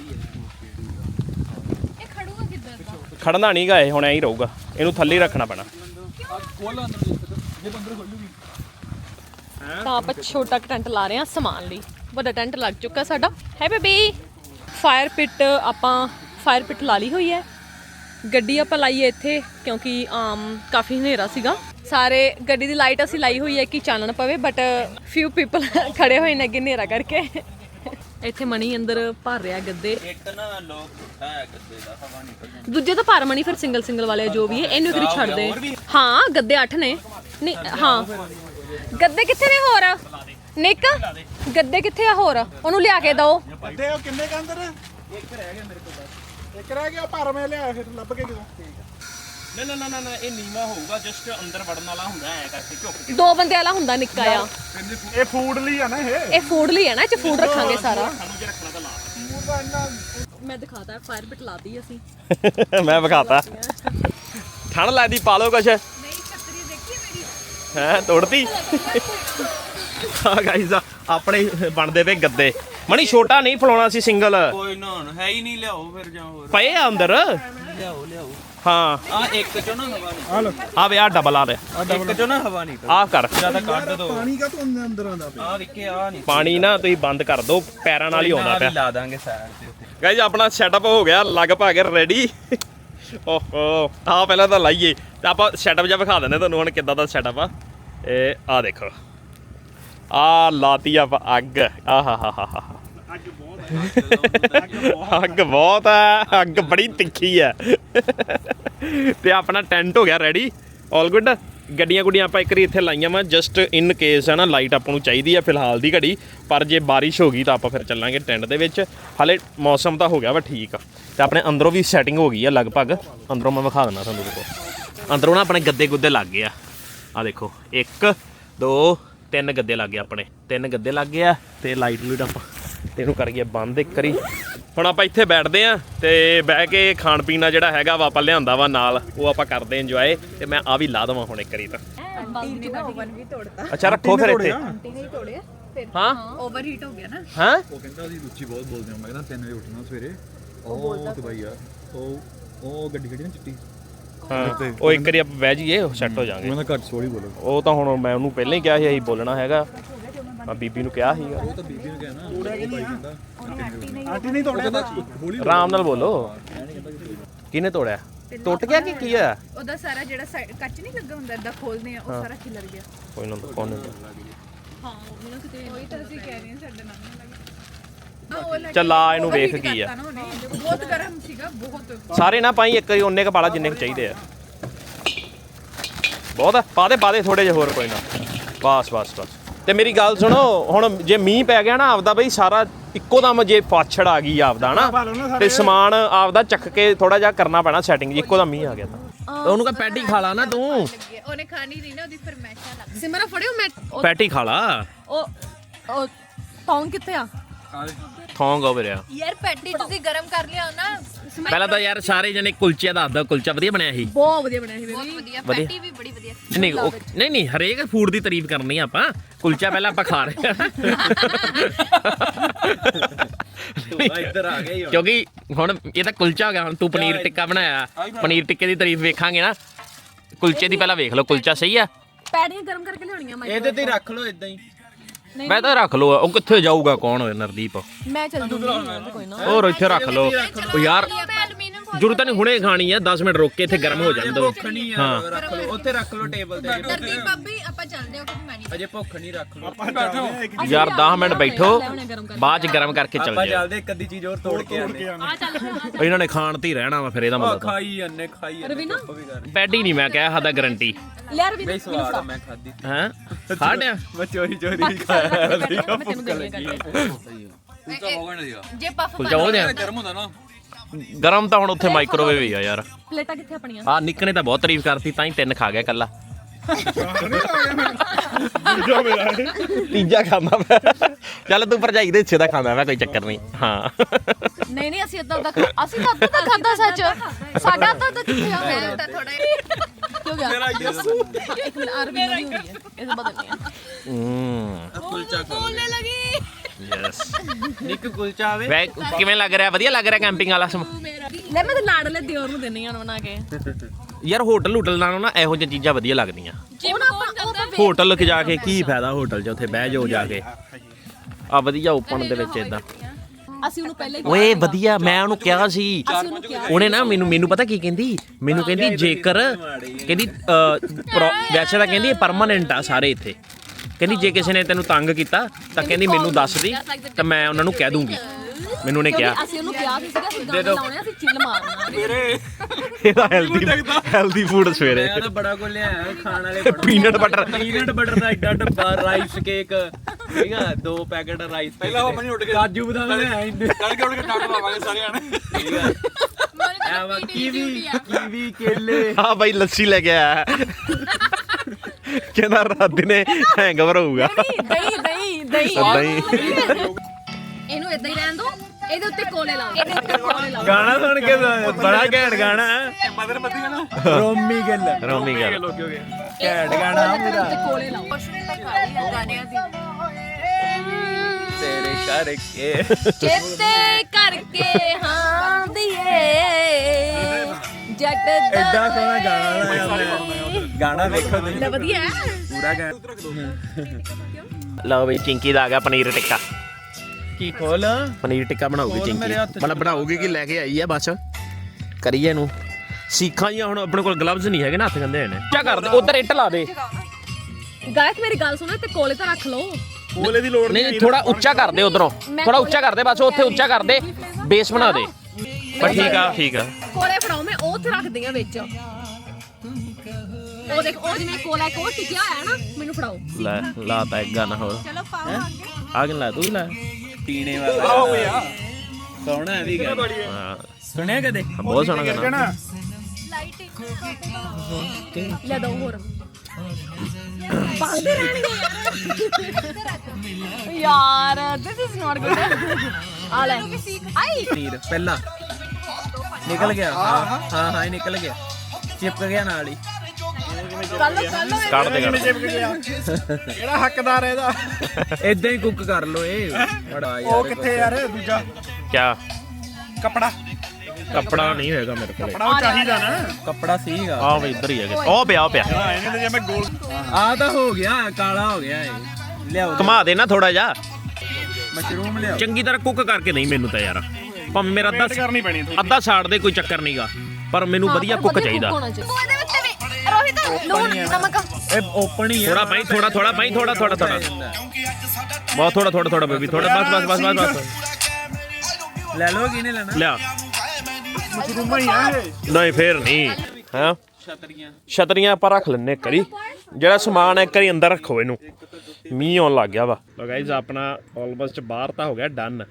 ਇਹ ਖੜੂਗਾ ਕਿੱਦਾਂ ਖੜਨਾ ਨਹੀਂ ਗਾ ਇਹ ਹੁਣ ਐਂ ਹੀ ਰਹੂਗਾ। ਇਹਨੂੰ ਥੱਲੇ ਹੀ ਰੱਖਣਾ ਪੈਣਾ। ਤਾਂ ਆਪਾਂ ਛੋਟਾ ਟੈਂਟ ਲਾ ਰਹੇ ਹਾਂ ਸਮਾਨ ਲਈ। ਵੱਡਾ ਟੈਂਟ ਲੱਗ ਚੁੱਕਾ ਸਾਡਾ। ਹੈ ਬੇਬੀ ਫਾਇਰ ਪਿਟ ਆਪਾਂ ਫਾਇਰ ਪਿਟ ਲਾ ਲਈ ਹੋਈ ਹੈ। ਗੱਡੀ ਆਪਾਂ ਲਾਈ ਹੈ ਇੱਥੇ ਕਿਉਂਕਿ ਆਮ ਕਾਫੀ ਹਨੇਰਾ ਸੀਗਾ। ਸਾਰੇ ਗੱਡੀ ਦੀ ਲਾਈਟ ਅਸੀਂ ਲਾਈ ਹੋਈ ਹੈ ਕਿ ਚਾਨਣ ਪਵੇ ਬਟ ਫਿਊ ਪੀਪਲ ਖੜੇ ਹੋਏ ਨੇ ਅੱਗੇ ਹਨੇਰਾ ਕਰਕੇ। ਇੱਥੇ ਮਣੀ ਅੰਦਰ ਭਰ ਰਿਹਾ ਗੱਦੇ। ਇੱਕ ਨਾ ਲੋਕ ਹੈ ਗੱਦੇ ਦਾ ਹਵਾ ਨਿਕਲ ਜਾਂਦੀ ਦੂਜੇ ਤਾਂ ਭਰ ਮਣੀ ਫਿਰ ਸਿੰਗਲ ਸਿੰਗਲ ਵਾਲੇ ਜੋ ਵੀ ਹੈ ਇਹਨੂੰ ਇੱਕ ਵਾਰੀ ਛੱਡ ਦੇ। ਹਾਂ ਗੱਦੇ 8 ਨੇ। ਨਹੀਂ ਹਾਂ। ਗੱਦੇ ਕਿੱਥੇ ਨੇ ਹੋਰ? ਨਿੱਕ ਗੱਦੇ ਕਿੱਥੇ ਆ ਹੋਰ? ਉਹਨੂੰ ਲਿਆ ਕੇ ਦਿਓ। ਅੱਧੇ ਉਹ ਕਿੰਨੇ ਕ ਅੰਦਰ? ਇੱਕ ਰਹਿ ਗਿਆ ਮੇਰੇ ਕੋਲ ਬਸ। ਇੱਕ ਰਹਿ ਗਿਆ ਪਰ ਮੈਂ ਲਿਆਇਆ ਫਿਰ ਲੱਭ ਕੇ ਕਿਦੋਂ? ਨਾ ਨਾ ਨਾ ਨਾ ਇਹ ਨੀਵਾ ਹੋਊਗਾ ਜਸਟ ਅੰਦਰ ਵੜਨ ਵਾਲਾ ਹੁੰਦਾ ਐ ਕਰਕੇ ਝੁੱਕ ਕੇ। ਦੋ ਬੰਦੇ ਵਾਲਾ ਹੁੰਦਾ ਨਿੱਕਾ ਆ ਇਹ ਫੂਡ ਲਈ ਆ ਨਾ ਇਹ? ਇਹ ਫੂਡ ਲਈ ਹੈ ਨਾ ਇਹ ਚ ਫੂਡ ਰੱਖਾਂਗੇ ਸਾਰਾ। ਸਾਨੂੰ ਜੇ ਰੱਖਣਾ ਤਾਂ ਲਾ ਫੂਡ ਦਾ ਇੰਨਾ ਮੈਂ ਦਿਖਾਤਾ ਫਾਇਰ ਪਿਟ ਲਾਤੀ ਅਸੀਂ। ਮੈਂ ਵਿਖਾਤਾ। ਠੰਡ ਲੱਗਦੀ ਪਾ ਲਓ ਕੁਛ। ਨਹੀਂ ਛਤਰੀ ਦੇਖੀ ਮੇਰੀ। ਹੈ ਤੋੜਤੀ? ਹਾਂ ਗਾਈਜ਼ ਆਪਣੇ ਬਣਦੇ ਪਏ ਗੱਦੇ। ਮਣੀ ਛੋਟਾ ਨਹੀਂ ਫਲਾਉਣਾ ਸੀ ਸਿੰਗਲ। ਕੋਈ ਨਾ ਹੁਣ ਹੈ ਹੀ ਨਹੀਂ ਲਿਆਓ ਫਿਰ ਜਾਂ ਹੋਰ। ਪਏ ਆ ਅੰਦਰ? ਲਿਆਓ ਲਿਆਓ। ਹਾਂ। ਆ ਇੱਕ ਚੋਂ ਨਾ ਹਵਾ ਨਹੀਂ। ਆ ਲੋ ਆ ਵੇ ਆ ਡਬਲ ਆ ਰਿਹਾ ਇੱਕ ਚੋਂ ਨਾ ਹਵਾ ਨਿਕਲ ਆ ਕਰ। ਜਾਂ ਤਾਂ ਕੱਢ ਦੋ। ਪਾਣੀ ਕਾ ਤੋਂ ਅੰਦਰ ਆਂਦਾ ਪਿਆ। ਆ ਵਿੱਕੇ ਆ ਨਹੀਂ। ਪਾਣੀ ਨਾ ਤੁਸੀਂ ਬੰਦ ਕਰ ਦਿਓ ਪੈਰਾਂ ਨਾਲ ਹੀ ਆਉਂਦਾ ਨਾਲ ਪਿਆ। ਹੀ ਲਾ ਦਾਂਗੇ ਸਾਈਡ ਤੇ ਉੱਤੇ। ਗਾਈਜ਼ ਆਪਣਾ ਸੈਟਅਪ ਹੋ ਗਿਆ ਲਗਭਗ ਰੈਡੀ ਓਹੋ ਆ ਪਹਿਲਾਂ ਤਾਂ ਲਾਈਏ। ਤੇ ਆਪਾਂ ਸੈਟਅਪ ਜਿਹਾ ਵਿਖਾ ਦਿੰਦੇ ਤੁਹਾਨੂੰ ਹੁਣ ਕਿੱਦਾਂ ਦਾ ਸੈਟਅਪ ਆ। ਇਹ ਆ ਦੇਖੋ। ਆ ਲਾਤੀ ਆਪਾਂ ਅੱਗ। ਆਹਾਹਾਹਾ ਅੱਗ ਬਹੁਤ ਆ, ਅੱਗ ਬੜੀ ਤਿੱਖੀ ਆ। ਤੇ ਆਪਣਾ ਟੈਂਟ ਹੋ ਗਿਆ ਰੈਡੀ ਆਲ ਗੁੱਡ ਗੱਡੀਆਂ ਗੁੱਡੀਆਂ ਆਪਾਂ ਇੱਕ ਵਾਰੀ ਇੱਥੇ ਲਾਈਆਂ ਵਾ ਜਸਟ ਇਨ ਕੇਸ ਹੈ ਨਾ ਲਾਈਟ ਆਪਾਂ ਨੂੰ ਚਾਹੀਦੀ ਆ ਫਿਲਹਾਲ ਦੀ ਘੜੀ। ਪਰ ਜੇ ਬਾਰਿਸ਼ ਹੋ ਗਈ ਤਾਂ ਆਪਾਂ ਫਿਰ ਚੱਲਾਂਗੇ ਟੈਂਟ ਦੇ ਵਿੱਚ। ਹਾਲੇ ਮੌਸਮ ਤਾਂ ਹੋ ਗਿਆ ਵਾ ਠੀਕ। ਆ ਤੇ ਆਪਣੇ ਅੰਦਰੋਂ ਵੀ ਸੈਟਿੰਗ ਹੋ ਗਈ ਆ ਲਗਭਗ। ਅੰਦਰੋਂ ਮੈਂ ਵਿਖਾ ਦਿੰਦਾ ਤੁਹਾਨੂੰ ਦੇਖੋ। ਅੰਦਰੋਂ ਨਾ ਆਪਣੇ ਗੱਦੇ ਗੁੱਦੇ ਲੱਗ ਗਏ ਆ। ਆ ਦੇਖੋ। 1 2 ਤਿੰਨ ਗੱਦੇ ਲੱਗ ਗਏ ਆਪਣੇ। ਤਿੰਨ ਗੱਦੇ ਲੱਗ ਗਏ ਆ ਤੇ ਲਾਈਟ ਲੂਟ ਆਪਾਂ। ਤੇ ਇਹਨੂੰ ਕਰ ਗਿਆ ਬੰਦ ਇੱਕ ਵਾਰੀ। ਹੁਣ ਆਪਾਂ ਇੱਥੇ ਬੈਠਦੇ ਆਂ ਤੇ ਬਹਿ ਕੇ ਖਾਣ ਪੀਣਾ ਜਿਹੜਾ ਹੈਗਾ ਵਾ ਆਪਾਂ ਲਿਆਂਦਾ ਵਾ ਨਾਲ। ਉਹ ਆਪਾਂ ਕਰਦੇ ਇੰਜੋਏ ਤੇ ਮੈਂ ਆ ਵੀ ਲਾ ਦਵਾਂ ਹੁਣ ਇੱਕ ਵਾਰੀ ਤਾਂ। ਓਵਨ ਵੀ ਤੋੜਤਾ। ਅੱਛਾ ਰੱਖੋ ਫਿਰ ਇੱਥੇ। ਨਹੀਂ ਤੋੜਿਆ ਫਿਰ ਹਾਂ? ਓਵਰ ਹੀਟ ਹੋ ਗਿਆ ਨਾ। ਹਾਂ? ਉਹ ਕਹਿੰਦਾ ਅਸੀਂ ਉੱਚੀ ਬਹੁਤ ਬੋਲਦੇ ਹਾਂ ਮੈਂ ਕਹਿੰਦਾ 3 ਵਜੇ ਉੱਠਣਾ ਸਵੇਰੇ। ਉਹ ਤੇ ਬਾਈ ਆ ਉਹ ਉਹ ਗੱਡੀ ਗੱਡੀ ਨਾ ਚਿੱਟੀ। ਹਾਂ। ਉਹ ਇੱਕ ਵਾਰੀ ਆਪਾਂ ਬਹਿ ਜਾਈਏ ਸੈੱਟ ਹੋ ਜਾਾਂਗੇ ਮੈਂ ਤਾਂ ਘੱਟ ਸੋਲੀ ਬੋਲੋ। ਉਹ ਤਾਂ ਹੁਣ ਮੈਂ ਉਹਨੂੰ ਪਹਿਲਾਂ ਹੀ ਕਿਹਾ ਸੀ ਅਸੀਂ ਬੋਲਣਾ ਹੈਗਾ। ਮੈਂ ਬੀਬੀ ਨੂੰ ਕਿਹਾ ਸੀਗਾ। ਉਹ ਤਾਂ ਬੀਬੀ ਨੂੰ ਕਿਹਾ ਨਾ ਉਹ ਬਾਈ ਕਹਿੰਦਾ। ਆਂਟੀ ਨਹੀਂ ਤੋੜਿਆ ਤਾਂ ਹੌਲੀ ਆਰਾਮ ਨਾਲ ਬੋਲੋ। ਕਿਹਨੇ ਤੋੜਿਆ? ਟੁੱਟ ਗਿਆ ਕਿ ਕੀ ਆ ਉਹਦਾ ਸਾਰਾ ਜਿਹੜਾ ਕੱਚ ਨਹੀਂ ਲੱਗਾ ਹੁੰਦਾ ਏਦਾਂ ਖੋਲਦੇ ਆ ਉਹ ਸਾਰਾ ਖਿਲਰ ਗਿਆ। ਕੋਈ ਨਾ ਕੌਣ ਹਾਂ ਮੈਨੂੰ ਕਿਤੇ ਉਹੀ ਤਾਂ ਅਸੀਂ ਕਹਿ ਰਹੇ ਹਾਂ ਸਾਡੇ ਨਾਲ ਆ ਲੱਗਾ। ਚੱਲ ਆ ਇਹਨੂੰ ਵੇਖ ਕੀ ਆ। ਬਹੁਤ ਗਰਮ ਸੀਗਾ ਬਹੁਤ। ਸਾਰੇ ਨਾ ਪਾਈ ਇੱਕ ਵਾਰੀ ਉਹਨੇ ਕ ਪਾਲਾ ਜਿੰਨੇ ਕੁ ਚਾਹੀਦੇ ਆ। ਬਹੁਤ ਆ ਪਾ ਦੇ ਪਾ ਦੇ ਥੋੜੇ ਜਿਹਾ ਹੋਰ ਕੋਈ ਨਾ। ਬਸ ਬਸ ਬਸ। ਤੇ ਮੇਰੀ ਗੱਲ ਸੁਣੋ ਹੁਣ ਜੇ ਮੀਂਹ ਪੈ ਗਿਆ ਨਾ ਆਪਦਾ ਬਈ ਸਾਰਾ ਇੱਕੋ ਦਮ ਜੇ ਪਾਛੜ ਆ ਗਈ ਆਪਦਾ ਨਾ। ਤੇ ਸਮਾਨ ਆਪਦਾ ਚੱਕ ਕੇ ਥੋੜਾ ਜਿਹਾ ਕਰਨਾ ਪੈਣਾ ਸੈਟਿੰਗ ਜੀ ਇੱਕੋ ਦਮ ਮੀਂਹ ਆ ਗਿਆ ਤਾਂ। ਉਹਨੂੰ ਕਹ ਪੈਟੀ ਖਾ ਲਾ ਨਾ ਤੂੰ। ਉਹਨੇ ਖਾਣੀ ਨਹੀਂ ਨਾ ਉਹਦੀ ਫਰਮੈਸ਼ਾਂ ਲੱਗ ਸਿਮਰਾ ਫੜਿਓ ਮੈਂ ਪੈਟੀ ਖਾ ਲਾ। ਉਹ ਉਹ ਟੌਂਗ ਕਿੱਥੇ ਆ? ਥੋਂਗ ਹੋ ਰਿਹਾ ਯਾਰ ਪੈਟੀ ਤੁਸੀਂ ਗਰਮ ਕਰ ਲਿਆ ਨਾ ਪਹਿਲਾਂ ਤਾਂ ਯਾਰ ਸਾਰੇ ਜਣੇ ਕੁਲਚੇ ਦਾ ਆਦਾ ਕੁਲਚਾ ਵਧੀਆ ਬਣਿਆ ਸੀ। ਬਹੁਤ ਵਧੀਆ ਬਣਿਆ ਸੀ ਬਹੁਤ ਬੇਬੀ ਵਧੀਆ ਵਧੀਆ। ਪੈਟੀ ਵੀ ਬੜੀ ਵਧੀਆ। ਨਹੀਂ ਉਹ ਨਹੀਂ ਨਹੀਂ ਹਰੇਕ ਫੂਡ ਦੀ ਤਾਰੀਫ ਕਰਨੀ ਆ ਆਪਾਂ। ਕੁਲਚਾ ਪਹਿਲਾਂ ਆਪਾਂ ਖਾ ਰਹੇ ਆ। ਇੱਧਰ ਆ ਗਏ ਕਿਉਂਕਿ ਹੁਣ ਇਹ ਤਾਂ ਕੁਲਚਾ ਹੋ ਗਿਆ ਹੁਣ ਤੂੰ ਪਨੀਰ ਟਿੱਕਾ ਬਣਾਇਆ। ਪਨੀਰ ਟਿੱਕੇ ਦੀ ਤਾਰੀਫ ਵੇਖਾਂਗੇ ਨਾ। ਕੁਲਚੇ ਦੀ ਪਹਿਲਾਂ ਵੇਖ ਲਓ ਕੁਲਚਾ ਸਹੀ ਆ। ਪੈੜੀਆਂ ਗਰਮ ਕਰਕੇ ਲਿਆਉਣੀਆਂ ਮੈਂ। ਇਹਦੇ ਤੇ ਰੱਖ ਲਓ ਇਦਾਂ ਹੀ। ਮੈਂ ਤਾਂ ਰੱਖ ਲਓ ਉਹ ਕਿੱਥੇ ਜਾਊਗਾ ਕੌਣ ਹੋਏ ਨਰਦੀਪ? ਮੈਂ ਚੱਲ ਜੂਗੀ ਕੋਈ ਨਾ। ਹੋਰ ਇੱਥੇ ਰੱਖ ਲਓ। ਉਹ ਯਾਰ ਐਲੂਮੀਨੀਅਮ ਜ਼ਰੂਰ ਤਾਂ ਨਹੀਂ ਹੁਣੇ ਖਾਣੀ ਆ 10 ਮਿੰਟ ਰੁਕ ਕੇ ਇੱਥੇ ਗਰਮ ਹੋ ਜਾਣ ਦੋ ਭੁੱਖ ਨਹੀਂ ਆ ਰੱਖ ਲਓ ਉੱਥੇ ਰੱਖ ਲਓ ਟੇਬਲ ਤੇ। ਨਰਦੀਪ ਬਾਬੀ ਆਪਾਂ ਚੱਲਦੇ ਹਾਂ ਕਿ ਮੈਂ ਨਹੀਂ ਅਜੇ ਭੁੱਖ ਨਹੀਂ ਰੱਖ ਲਓ। ਯਾਰ 10 ਮਿੰਟ ਬੈਠੋ ਬਾਅਦ ਚ ਗਰਮ ਕਰਕੇ ਚੱਲ ਆਪਾਂ ਜਾਓ ਚੱਲਦੇ ਇੱਕ ਅੱਧੀ ਚੀਜ਼ ਹੋਰ ਤੋੜ ਕੇ ਆਉਂਦੇ ਆ ਚੱਲ ਇਹਨਾਂ ਨੇ ਖਾਣ ਤੇ ਹੀ ਰਹਿਣਾ ਵਾ ਫਿਰ ਇਹਦਾ ਆ ਮਤਲਬ। ਤਾਂ ਖਾਈ ਅੰਨੇ ਖਾਈ ਅੰਨੇ ਰਵੀਨਾ? ਵੀ ਕਰ। ਨਹੀਂ ਮੈਂ ਕਿਹਾ ਸਾਡਾ ਗਾਰੰਟੀ ਲੈ ਰਵੀ ਨਹੀਂ ਸਵਾਦ ਆ, ਮੈਂ ਖਾਦੀ ਹੈ? ਖਾੜਿਆ ਮੈਂ ਚੋਰੀ ਚੋਰੀ ਖਾਇਆ ਮੈਂ ਤੈਨੂੰ ਗਰਮੀਆਂ ਕਰਕੇ ਜੇ ਪਫ ਕੁਲਚਾ ਹੋ ਗਿਆ ਗਰਮ ਹੁੰਦਾ ਨਾ। ਗਰਮ ਤਾਂ ਹੁਣ ਉੱਥੇ ਮਾਈਕ੍ਰੋਵੇਵ ਹੀ ਆ ਯਾਰ। ਪਲੇਟਾਂ ਕਿੱਥੇ ਆਪਣੀਆਂ? ਆ ਨਿੱਕ ਨੇ ਤਾਂ ਬਹੁਤ ਤਾਰੀਫ ਕਰਤੀ ਤਾਂ ਹੀ ਤਿੰਨ ਖਾ ਗਿਆ ਕੱਲਾ ਤੀਜਾ ਖਾਂਦਾ ਮੈਂ। ਚੱਲ ਤੂੰ ਭਰਜਾਈ ਦੇ ਹਿੱਸੇ ਦਾ ਖਾਂਦਾ ਮੈਂ ਕੋਈ ਚੱਕਰ ਨਹੀਂ। ਹਾਂ। ਨਹੀਂ ਨਹੀਂ ਅਸੀਂ ਅੱਧਾ ਅੱਧਾ ਖਾ- ਅਸੀਂ ਤਾਂ ਅੱਧਾ ਤਾਂ ਖਾਦਾ ਸੱਚ। ਸਾਡਾ ਅੱਧਾ ਤਾਂ ਕਿੱਥੇ ਆ ਮੈਂ ਤਾਂ ਥੋੜਾ ਕਿਉਂ ਗਿਆ? ਇੱਕ ਮਿੰਟ ਹੋ ਰਹੀ ਹੈ। ਇਹ ਤਾਂ ਬਦਲਨੀ ਆ ਹੂੰ। ਬੋਲਨੇ ਲੱਗੀ। ਯੈਸ ਨਿੱਕ ਕੁਲਚਾ ਆਵੇ ਵੈ ਕਿਵੇਂ ਲੱਗ ਰਿਹਾ? ਵਧੀਆ ਲੱਗ ਰਿਹਾ ਕੈਂਪਿੰਗ ਵਾਲਾ ਸਮ? ਲੈ ਮੈਂ ਤਾਂ ਲਾੜਲੇ ਦਿਓਰ ਨੂੰ ਦਿੰਨੀ ਆ ਬਣਾ ਕੇ। ਯਾਰ ਹੋਟਲ ਹੋਟਲ ਨਾਲੋਂ ਨਾ ਇਹੋ ਜਿਹੀਆਂ ਚੀਜ਼ਾਂ ਵਧੀਆ ਲੱਗਦੀਆਂ। ਹੋਟਲ ਲਿਖ ਜਾ ਕੇ ਕੀ ਫਾਇਦਾ ਹੋਟਲ 'ਚ? ਉੱਥੇ ਬਹਿ ਜਾਓ ਜਾ ਕੇ। ਆ ਵਧੀਆ ਓਪਨ ਦੇ ਵਿੱਚ ਇਦਾਂ ਅਸੀਂ ਉਹਨੂੰ ਪਹਿਲੇ ਹੀ ਓਏ ਵਧੀਆ ਮੈਂ ਉਹਨੂੰ ਕਿਹਾ ਸੀ। ਉਹਨੂੰ ਨਾ ਮੈਨੂੰ ਮੈਨੂੰ ਪਤਾ ਕੀ ਕਹਿੰਦੀ? ਮੈਨੂੰ ਕਹਿੰਦੀ ਜੇਕਰ ਕਹਿੰਦੀ ਅਹ, ਪ੍ਰੋ- ਵੈਸੇ ਤਾਂ ਕਹਿੰਦੀ ਪਰਮਾਨੈਂਟ ਆ ਸਾਰੇ ਇੱਥੇ। ਕਹਿੰਦੀ ਜੇ ਕਿਸੇ ਨੇ ਤੈਨੂੰ ਤੰਗ ਕੀਤਾ ਤਾਂ ਕਹਿੰਦੀ ਮੈਨੂੰ ਦੱਸ ਦੀ ਤਾਂ ਮੈਂ ਉਹਨਾਂ ਨੂੰ ਕਹਿ ਦੂੰਗੀ। ਮੈਨੂੰ ਉਹਨੇ ਕਿਹਾ। ਅਸੀਂ ਉਹਨੂੰ ਕਿਹਾ ਸੀ ਸੀਗਾ ਅਸੀਂ ਗਾਣੇ ਲਾਉਣੇ ਅਸੀਂ ਚਿੱਲ ਮਾਰਨਾ। ਇਹਦਾ ਹੈਲਦੀ ਹੈਲਦੀ ਫੂਡ ਸਵੇਰੇ। ਮੈਂ ਤਾਂ ਬੜਾ ਕੋ ਲਿਆਇਆ ਖਾਣ ਵਾਲੇ ਬੜਾ ਪੀਨਟ ਬਟਰ ਪੀਨਟ ਬਟਰ ਦਾ ਐਡਾ ਡੱਬਾ ਰਾਈਸ ਕੇਕ ਠੀਕ ਆ ਦੋ ਪੈਕੇਟ ਰਾਈਸ ਪਹਿਲਾਂ ਉਹ ਮਨੀ ਉੱਡ ਕੇ ਕਾਜੂ ਬਦਾਮ ਲਿਆਇਆ ਇੰਨੇ ਚੱਲ ਕੇ ਉੱਡ ਕੇ ਟੱਕ ਲਾਵਾਂਗੇ ਸਾਰਿਆਂ ਨੇ। ਠੀਕ ਆ। ਐ ਵਾ ਕੀਵੀ ਕੀਵੀ ਕੇਲੇ। ਹਾਂ ਬਾਈ ਲੱਸੀ ਲੈ ਕੇ ਆਇਆ। ਕਹਿੰਦਾ ਰਾਤ ਦਿਨੇ ਹੈਂਗਓਵਰ ਹੋਊਗਾ। ਦਹੀਂ ਦਹੀਂ ਦਹੀਂ। ਦਹੀਂ। ਇਹਨੂੰ ਇਦਾਂ ਹੀ ਰਹਿਣ ਦੋ ਇਹਦੇ ਉੱਤੇ ਕੋਲੇ ਲਾਓ। ਇਹਦੇ ਉੱਤੇ ਕੋਲੇ ਲਾਓ। ਗਾਣਾ ਸੁਣ ਕੇ ਬੜਾ ਘੈਂਟ ਗਾਣਾ ਮਦਰ ਮੱਦੀ ਨਾ। ਰੋਮੀ ਗਿੱਲ। ਰੋਮੀ ਗੱਲ। ਘੈਂਟ ਗਾਣਾ ਇਹਦੇ ਉੱਤੇ ਕੋਲੇ ਲਾਓ। ਕੁਸ਼ਨੇ ਤਾਂ ਖਾ ਲਈ ਗਾਣਿਆਂ ਦੀ। ਤੇਰੇ ਕਰਕੇ। ਚੇਤੇ ਕਰਕੇ ਹਾਂ ਦੀਏ। ਜੱਟ ਦਾ ਐਡਾ ਸੋਹਣਾ ਗਾਣਾ ਲਾਇਆ ਗਾਣਾ ਵੇਖੋ ਤੁਸੀਂ। ਲੈ ਵਧੀਆ ਹੈ। ਪੂਰਾ ਗਾਣਾ। ਲਓ ਬਈ ਚਿੰਕੀ ਦਾ ਆ ਗਿਆ ਪਨੀਰ ਟਿੱਕਾ। ਕੀ ਖੋਲ? ਪਨੀਰ ਟਿੱਕਾ ਬਣਾਉਗੀ ਚਿੰਕੀ। ਮੇਰੇ ਹੱਥ 'ਚ। ਮਤਲਬ ਬਣਾਉਗੀ ਕਿ ਲੈ ਕੇ ਆਈ ਆ ਬਸ ਕਰੀਏ ਇਹਨੂੰ। ਸੀਖਾਂ ਜਾਂ ਹੁਣ ਆਪਣੇ ਕੋਲ ਗਲਵਜ਼ ਨਹੀਂ ਹੈਗੇ ਨਾ ਹੱਥ ਗੰਦੇ ਨੇ। ਕੀ ਕਰਦੇ? ਉਧਰ ਇੱਟ ਲਾ ਦੇ। ਗਾਇਕ ਮੇਰੀ ਗੱਲ ਸੁਣੋ ਤੇ ਕੋਲੇ ਤਾਂ ਰੱਖ ਲਓ। ਕੋਲੇ ਦੀ ਲੋੜ ਨਹੀਂ ਨਹੀਂ। ਥੋੜਾ ਉੱਚਾ ਕਰ ਦੇ ਉਧਰੋਂ। ਥੋੜਾ ਉੱਚਾ ਕਰ ਦੇ ਬਸ ਉੱਥੇ ਉੱਚਾ ਕਰ ਦੇ। ਬੇਸ ਬਣਾ ਦੇ। ਪਰ ਠੀਕ ਆ ਠੀਕ ਆ। ਕੋਲੇ ਫੜਾਓ ਮੈਂ ਉਹ ਉੱਥੇ ਰੱਖਦੀ ਆ ਵਿੱਚ। ਉਹ ਦੇਖ ਉਹ ਜਿਵੇਂ ਕੋਲਾ ਇੱਕ ਉਹ ਟਿਕਿਆ ਹੋਇਆ ਨਾ? ਮੈਨੂੰ ਫੜਾਓ। ਲੈ ਲਾਤਾ ਇੱਕ ਗਾਣਾ ਹੋਰ। ਚਲੋ ਪਾਓ ਅੱਗੇ। ਆ ਕੇ ਲੈ ਤੂੰ ਵੀ ਲੈ? ਪੀਣੇ ਵਾਲਾ। ਆਓ ਯਾਰ ਸੋਹਣਾ ਹੈ ਵੀ ਗਾਣਾ ਹਾਂ, ਸੁਣਿਆ ਕਦੇ? ਬਹੁਤ ਸੋਹਣਾ ਗਾਣਾ। ਕਹਿਣਾ ਲੈ ਦੋ ਹੋਰ। ਪਾਉਂਦੇ ਰਹਿਣਗੇ ਯਾਰ। ਯਾਰ ਦਿਸ ਇਜ਼ ਨਾਟ ਗੁੱਡ ਆ ਲੈ। ਆਈ। ਤੀਰ ਪਹਿਲਾ। ਨਿਕਲ ਗਿਆ। ਹਾਂ ਹਾਂ। ਹਾਂ ਨਿਕਲ ਗਿਆ। ਚਿਪਕ ਗਿਆ ਨਾਲ ਹੀ। ਕੱਲ ਕੱਲ ਕੱਢ ਦੇ ਕੱਢ ਕਿਹੜਾ ਹੱਕਦਾਰ ਹੈ ਇਹਦਾ? ਇਦਾਂ ਹੀ ਕੁੱਕ ਕਰ ਲੋ ਇਹ। ਬੜਾ ਉਹ ਕਿੱਥੇ ਯਾਰ ਦੂਜਾ? ਕਿਆ? ਕੱਪੜਾ। ਕੱਪੜਾ ਨਹੀਂ ਹੈਗਾ ਮੇਰੇ ਕੋਲ। ਕੱਪੜਾ ਉਹ ਚਾਹੀਦਾ ਨਾ। ਕੱਪੜਾ ਸੀਗਾ। ਆ ਵੇ ਇੱਧਰ ਹੀ ਹੈਗਾ। ਉਹ ਪਿਆ ਉਹ ਪਿਆ। ਤੇ ਜੇ ਮੈਂ ਗੋਲ ਆ ਤਾਂ ਹੋ ਗਿਆ ਕਾਲਾ ਹੋ ਗਿਆ ਇਹ। ਲਿਆਓ। ਘੁਮਾ ਦੇ ਨਾ ਥੋੜਾ ਜਿਹਾ। ਮਸ਼ਰੂਮ ਲਿਆਓ। ਚੰਗੀ ਤਰ੍ਹਾਂ ਕੁੱਕ ਕਰਕੇ ਨਹੀਂ ਮੈਨੂੰ ਤਾਂ ਯਾਰ। ਭਾਵੇਂ ਮੇਰਾ ਅੱਧਾ ਕਰਨੀ ਪੈਣੀ ਥੋੜੀ ਅੱਧਾ ਸਾੜ ਦੇ ਕੋਈ ਚੱਕਰ ਨਹੀਂਗਾ ਪਰ ਮੈਨੂੰ ਵਧੀਆ ਕੁੱਕ ਚਾਹੀਦਾ। ਉਹਦੇ ਉੱਤੇ ਵੀ ਰੋਹਿਤ ਲੂਣ ਨਮਕ। ਇਹ ਓਪਨ ਹੀ ਆ। ਥੋੜਾ ਪਾਈ ਥੋੜਾ ਥੋੜਾ ਪਾਈ ਥੋੜਾ ਥੋੜਾ ਥੋੜਾ ਬਹੁਤ ਥੋੜਾ ਥੋੜਾ ਥੋੜਾ ਬੇਬੀ ਥੋੜਾ ਬਸ ਬਸ ਬਸ ਬਸ ਬਸ। ਲੈ ਲਓ ਕਿਹਨੇ ਲੈਣਾ? ਲਿਆ। ਮਸ਼ਰੂਮਾ ਹੀ ਆ ਨਹੀਂ ਫੇਰ ਨਹੀਂ ਹਾਂ? ਛਤਰੀਆਂ ਛਤਰੀਆਂ ਆਪਾਂ ਰੱਖ ਲੈਨੇ ਕਰੀ ਜਿਹੜਾ ਸਮਾਨ ਹੈ ਕਰੀ ਅੰਦਰ ਰੱਖੋ ਇਹਨੂੰ। ਮੀਂਹ ਆਉਣ ਲੱਗ ਗਿਆ ਵਾ। ਲੋ ਗਾਇਜ਼ ਆਪਣਾ ਆਲਮੋਸਟ ਬਾਹਰ ਤਾਂ ਹੋ ਗਿਆ ਡਨ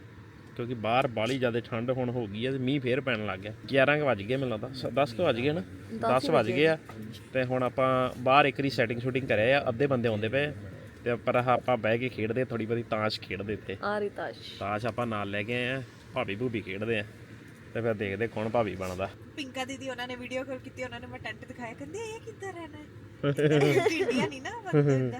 ਕਿਉਂਕਿ ਬਾਹਰ ਬਾਲੀ ਜ਼ਿਆਦਾ ਠੰਡ ਹੁਣ ਹੋ ਗਈ ਹੈ ਤੇ ਮੀਂਹ ਫੇਰ ਪੈਣ ਲੱਗ ਗਿਆ। 11 ਕੁ ਵੱਜ ਗਏ ਮੈਨੂੰ ਲੱਗਦਾ। 10 ਕੁ ਵੱਜ ਗਏ ਨਾ? 10 ਵੱਜ ਗਏ ਆ। ਤੇ ਹੁਣ ਆਪਾਂ ਬਾਹਰ ਇੱਕ ਦੀ ਸੈਟਿੰਗ ਸ਼ੂਟਿੰਗ ਕਰਿਆ ਆ ਅੱਧੇ ਬੰਦੇ ਆਉਂਦੇ ਪਏ ਤੇ ਪਰ ਆਪਾਂ ਬਹਿ ਕੇ ਖੇਡਦੇ ਥੋੜੀ ਬਹੁਤੀ ਤਾਸ਼ ਖੇਡਦੇ ਇੱਥੇ। ਆ ਰਿਤਾਸ਼ ਤਾਸ਼ ਆਪਾਂ ਨਾਲ ਲੈ ਕੇ ਆਏ ਆ ਭਾਬੀ ਭੂਬੀ ਖੇਡਦੇ ਆ। ਤੇ ਫਿਰ ਦੇਖਦੇ ਕੌਣ ਭਾਬੀ ਬਣਦਾ। ਪਿੰਕਾ ਦੀਦੀ ਉਹਨਾਂ ਨੇ ਵੀਡੀਓ ਕਾਲ ਕੀਤੀ ਉਹਨਾਂ ਨੇ ਮੈਂ ਟੈਂਟ ਦਿਖਾਇਆ ਕਹਿੰਦੇ ਇਹ ਕਿੱਦਾਂ ਰਹਿਣਾ ਹੈ? ਇੰਡੀਆ ਨਹੀਂ ਨਾ ਵਰਤਦਾ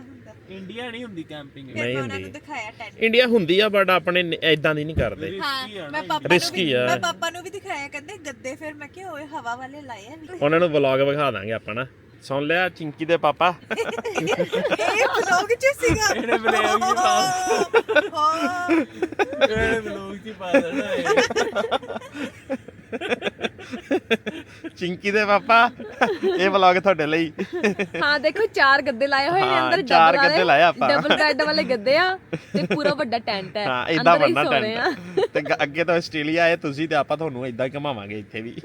ਇੰਡੀਆ ਨਹੀਂ ਹੁੰਦੀ ਕੈਂਪਿੰਗ ਨਹੀਂ ਮੈਂ ਉਹਨਾਂ ਹੁੰਦੀ। ਦਿਖਾਇਆ ਟੈਂਟ। ਇੰਡੀਆ ਹੁੰਦੀ ਆ ਬਟ ਆਪਣੇ ਇਦਾਂ ਦੀ ਨਹੀਂ ਕਰਦੇ। ਹਾਂ ਮੈਂ ਪਾਪਾ ਨੂੰ Risky ਵੀ ਆ। ਮੈਂ ਪਾਪਾ ਨੂੰ ਵੀ ਦਿਖਾਇਆ ਕਹਿੰਦੇ ਗੱਦੇ ਫਿਰ ਮੈਂ ਕਿਹਾ ਓਏ ਹਵਾ ਵਾਲੇ ਲਾਏ ਆ ਵੀ। ਉਹਨਾਂ ਨੂੰ ਵਲੌਗ ਵਿਖਾ ਦਾਂਗੇ ਆਪਾਂ ਨਾ। ਸੁਣ ਲਿਆ ਚਿੰਕੀ ਦੇ ਪਾਪਾ? ਇਹ ਵਲੌਗ ਚ ਸੀਗਾ। ਇਹਨੇ ਬਲੇਗ ਹਾਂ ਬਲੌਗ ਚ ਪਾ ਦੇਣਾ ਇਹ। ਚਿੰਕੀ ਦੇ ਪਾਪਾ ਇਹ ਵਲੌਗ ਤੁਹਾਡੇ ਲਈ। ਹਾਂ ਦੇਖੋ ਚਾਰ ਗੱਦੇ ਲਾਏ ਹੋਏ ਨੇ ਹਾਂ, ਅੰਦਰ ਚਾਰ double ਗੱਦੇ ਲਾਏ ਆਪਾਂ। ਡਬਲ ਬੈੱਡ ਵਾਲੇ ਗੱਦੇ ਆ ਤੇ ਪੂਰਾ ਵੱਡਾ ਟੈਂਟ ਹੈ। ਹਾਂ ਇਦਾਂ ਅੰਦਰ ਹੀ ਆ। ਟੈਂਟ। ਤੇ ਗ- ਅੱਗੇ ਤੋਂ ਆਸਟ੍ਰੇਲੀਆ ਆਏ ਤੁਸੀਂ ਤੇ ਆਪਾਂ ਤੁਹਾਨੂੰ ਇਦਾਂ ਹੀ ਘਮਾਵਾਂਗੇ ਇੱਥੇ ਵੀ।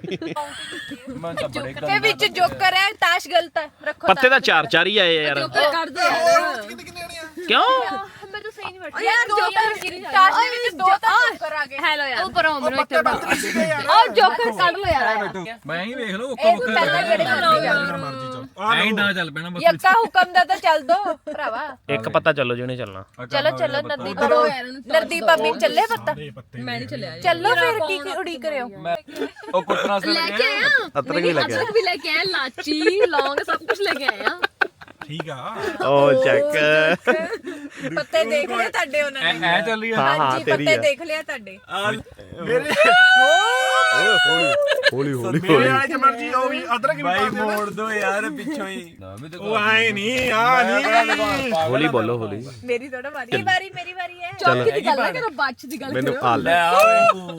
ਮੈਂ ਤਾਂ ਵਿੱਚ ਜੋਕਰ ਹੈ ਤਾਸ਼ ਗਲਤ ਹੈ। ਰੱਖੋ ਪੱਤੇ ਤਾਂ ਚਾਰ ਚਾਰ ਹੀ। ਆਏ ਯਾਰ। ਜੋਕਰ ਕੱਢ ਦੋ ਯਾਰ ਕਿਉਂ? ਮੈਨੂੰ ਸਹੀ ਨਹੀਂ ਬੈਠਾ। ਯਾਰ ਜੋਕਰ ਤਾਸ਼ ਦੇ ਵਿੱਚ ਦੋ ਤਾਂ ਜੋਕਰ ਆ ਗਏ। ਹੈਲੋ ਯਾਰ। ਉੱਪਰ ਮੈਨੂੰ ਇੱਥੇ ਉਹ ਜੋਕਰ ਕੱਢ ਲੋ ਯਾਰ। ਮੈਂ ਹੀ ਵੇਖ ਲਓ ਇਹ ਤੂੰ ਪਹਿਲਾਂ ਕਿਹੜੇ ਕਰੋਗੇ ਐਂ ਨਾ ਚੱਲ। ਪੈਣਾ ਬਸ ਯੱਕਾ ਹੁਕਮ ਦਾ ਤਾਂ ਚੱਲ ਦੋ ਭਰਾਵਾ। ਇੱਕ ਪੱਤਾ ਚੱਲੋ ਜਿਹਨੇ ਚੱਲਣਾ। ਚਲੋ ਚਲੋ ਨਰਦੀਪ ਨਰਦੀਪ ਭਾਬੀ ਚੱਲੇ ਪੱਤਾ? ਮੈਂ ਨਹੀਂ ਚੱਲਿਆ। ਚੱਲੋ ਫਿਰ ਕੀ ਕੀ ਉਡੀ ਕਰਿਓ? ਉਹ ਕੁੱਤਰਾ ਸੇ ਲੈ ਕੇ ਆਇਆ। ਅਦਰਕ ਵੀ ਲੈ ਕੇ ਆਇਆ। ਲਾਚੀ ਲੌਂਗ ਸਭ ਕੁਝ ਲੈ ਕੇ ਆਇਆ। ਠੀਕ ਆ। ਓ ਚੈੱਕ। ਪੱਤੇ ਦੇਖ ਲਿਆ ਤੁਹਾਡੇ ਉਹਨਾਂ ਨੇ। ਐ ਚੱਲੀ ਹਾਂ ਹਾਂ ਹਾਂਜੀ ਤੇਰੀ ਪੱਤੇ ਆ। ਦੇਖ ਲਿਆ ਤੁਹਾਡੇ। ਹੌਲੀ ਹੌਲੀ ਮੇਰੇ ਵਾਲੇ ਚ ਮਰਜ਼ੀ ਉਹ ਵੀ ਅਦਰਕ ਵੀ ਦੇਣਾ ਮੋੜ ਦੋ ਯਾਰ ਪਿੱਛੋਂ ਹੀ। ਉਹ ਆਏ ਨਹੀਂ ਆ। ਨਹੀਂ ਹੌਲੀ ਬੋਲੋ ਹੌਲੀ। ਮੇਰੀ ਥੋੜਾ ਵਾਰੀ ਮੇਰੀ ਵਾਰੀ ਮੇਰੀ ਵਾਰੀ ਹੈ। ਚੌਕੀ ਦੀ ਗੱਲ ਨਾ ਕਰੋ ਬਾਚ ਦੀ ਗੱਲ ਮੈਨੂੰ ਆ ਲੈ। ਲੈ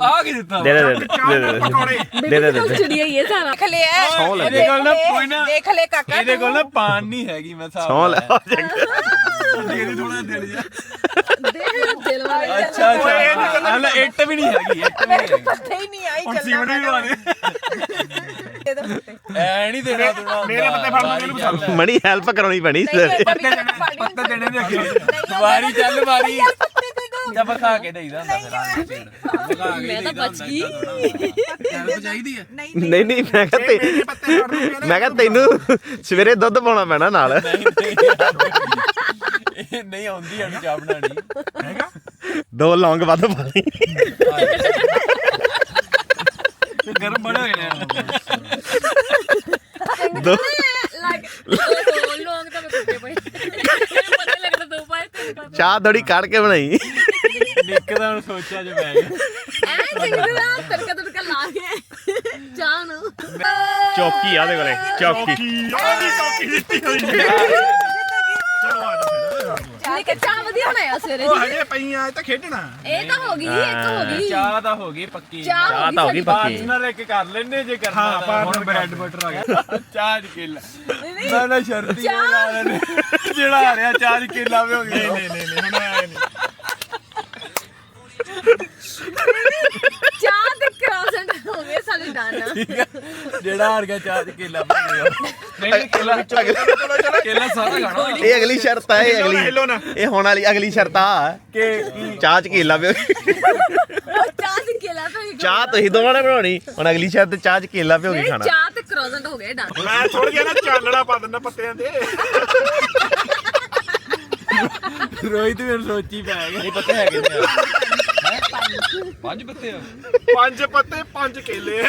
ਆ ਕੀ ਦਿੱਤਾ? ਦੇ ਦੇ ਦੇ ਦੇ ਦੇ ਦੇ ਦੇ ਦੇ। ਦੇ ਚਿੜੀਆ ਹੀ ਹੈ ਸਾਰਾ ਦੇਖ ਲਿਆ ਇਹਦੇ ਕੋਲ ਨਾ ਕੋਈ ਨਾ ਦੇਖ ਲੈ ਕਾਕਾ ਇਹਦੇ ਕੋਲ ਨਾ ਪਾਨ ਨਹੀਂ ਹੈਗੀ ਮੈਂ ਸਾਹ ਸੌ ਲੈ ਇਹਦੇ ਥੋੜਾ ਦਿਲ ਜਾ ਦੇਖ ਦਿਲ ਵਾਲੇ ਅੱਛਾ ਅੱਛਾ। ਹਲਾ ਇੱਟ ਵੀ ਨਹੀਂ ਹੈਗੀ ਇੱਟ ਵੀ ਨਹੀਂ ਹੈਗੀ। ਪੱਤੇ ਹੀ ਨਹੀਂ ਆਈ ਚੱਲਣਾ ਸੀਮਟ ਵੀ ਵਾਲੇ ਦੇ ਦੋ ਪੱਤੇ ਐ ਨਹੀਂ ਦੇਣਾ ਤੂੰ ਮੇਰੇ ਪੱਤੇ ਫੜ ਲਓ, ਇਹਨੂੰ ਪਸੰਦ ਮਣੀ ਹੈਲਪ ਕਰਾਉਣੀ ਪੈਣੀ ਪੱਤੇ ਦੇਣੇ ਦੇ ਅੱਗੇ। ਵਾਰੀ ਚੱਲ ਵਾਰੀ। ਜਾਂ ਬਖਾ ਕੇ ਦੇਈਦਾ ਹੁੰਦਾ ਫਿਰ ਮੈਂ ਤਾਂ ਬਚ। ਗਈ ਹੈਲਪ ਚਾਹੀਦੀ ਹੈ ਨਹੀਂ ਨਹੀਂ ਨਹੀਂ ਮੈਂ ਕਿਹਾ ਤੇ ਮੈਂ ਕਿਹਾ ਤੈਨੂੰ ਸਵੇਰੇ ਦੁੱਧ ਪਾਉਣਾ ਪੈਣਾ ਨਾਲ। ਇਹ ਨਹੀਂ ਆਉਂਦੀ ਹਣ ਚਾਹ ਬਣਾਣੀ ਹੈਗਾ? ਦੋ ਲੌਂਗ ਵੱਧ ਪਾ ਲਈ ਗਰਮ ਬੜੇ ਹੋ ਗਏ ਨੇ। ਦੋ। ਉਹ ਲੋਂਗ ਤਾਂ ਮੈਂ ਕੁੱਤੇ ਪਈ। ਪਤਾ ਲੱਗਦਾ ਦੋ ਪਾਏ ਤੇ ਚਾਹ ਥੋੜੀ ਕੱਢ ਕੇ ਬਣਾਈ। ਨਿੱਕਦਾ ਹੁਣ ਸੋਚਿਆ ਜੇ ਮੈਂ। ਐ ਜਿਗਦਾ ਤੜਕਾ ਤੜਕਾ ਲਾ ਕੇ ਚਾਹ ਨੂੰ। ਚੌਕੀ ਆ ਦੇ ਕੋਲੇ ਚੌਕੀ। ਚੌਕੀ ਦਿੱਤੀ ਹੋਈ ਹੈ। ਚਲੋ ਆ ਫਿਰ ਨਹੀਂ ਚਾਹ ਵਧੀਆ ਬਣਾਇਆ ਸਵੇਰੇ ਉਹ ਹਜੇ ਪਈਆਂ ਇਹ ਤਾਂ ਖੇਡਣਾ। ਇਹ ਤਾਂ ਹੋ ਗਈ ਇੱਕ ਹੋ ਗਈ। ਚਾਹ ਤਾਂ ਹੋ ਗਈ ਪੱਕੀ। ਚਾਹ ਤਾਂ ਹੋ ਗਈ ਪੱਕੀ। ਪਾਰਟਨਰ ਇੱਕ ਕਰ ਲੈਣੇ ਜੇ ਕਰਨਾ ਹਾਂ, ਕਰ ਬ੍ਰੈਡ ਬਟਰ ਆ ਗਿਆ। ਚਾਹ ਚ ਕੇਲਾ। ਮੈਂ ਨਾ ਸ਼ਰਤੀ ਲਾ ਲੈਣੇ ਜਿਹੜਾ ਆ ਰਿਹਾ ਚਾਹ ਚ ਕੇਲਾ ਵੀ ਹੋ ਗਿਆ। ਨਹੀਂ ਨਹੀਂ ਨਹੀਂ ਹੁਣ ਆਏ ਨਹੀਂ ਚਾਹ ਤੇ ਕ੍ਰਾਸੈਂਟ ਹੋ ਗਏ ਸਾਡੇ ਡਨ ਜਿਹੜਾ ਹਾਰ ਗਿਆ ਚਾਹ ਚ ਕੇਲਾ ਬਣ ਗਿਆ। ਨਹੀਂ ਨਹੀਂ ਕੇਲਾ ਕੇਲਾ ਸਾਰਾ ਖਾਣਾ। ਇਹ ਅਗਲੀ ਸ਼ਰਤ ਆ ਇਹ ਅਗਲੀ। ਹਿੱਲੋ ਨਾ। ਇਹ ਹੋਣ ਵਾਲੀ ਅਗਲੀ ਸ਼ਰਤ ਆ। ਕਿ ਚਾਹ ਚ ਕੇਲਾ ਪਿਓ। ਉਹ ਚਾਹ ਤੇ ਕੇਲਾ ਤਾਂ ਇੱਕ ਚਾਹ ਤੁਸੀਂ ਦੋਵਾਂ ਨੇ ਬਣਾਉਣੀ। ਹੁਣ ਅਗਲੀ ਸ਼ਰਤ ਚਾਹ ਚ ਕੇਲਾ ਪਿਓ ਕੇ ਨਹੀਂ, ਖਾਣਾ? ਚਾਹ ਤੇ ਕ੍ਰਾਸੈਂਟ ਹੋ ਗਏ ਡਨ ਮੈਂ ਥੋੜਾ ਜਿਹਾ ਨਾ ਚਾਲਣਾ ਪਾ ਦਿੰਦਾ ਪੱਤਿਆਂ ਤੇ। ਰੋਹਿਤ ਵੀ ਹੁਣ ਸੋਚੀ ਪੈ ਗਿਆ। ਨਹੀਂ ਪਤਾ ਹੈਗੇ ਪੰਜ ਪੱਤੇ ਆ। ਪੰਜ ਪੱਤੇ ਪੰਜ ਕੇਲੇ।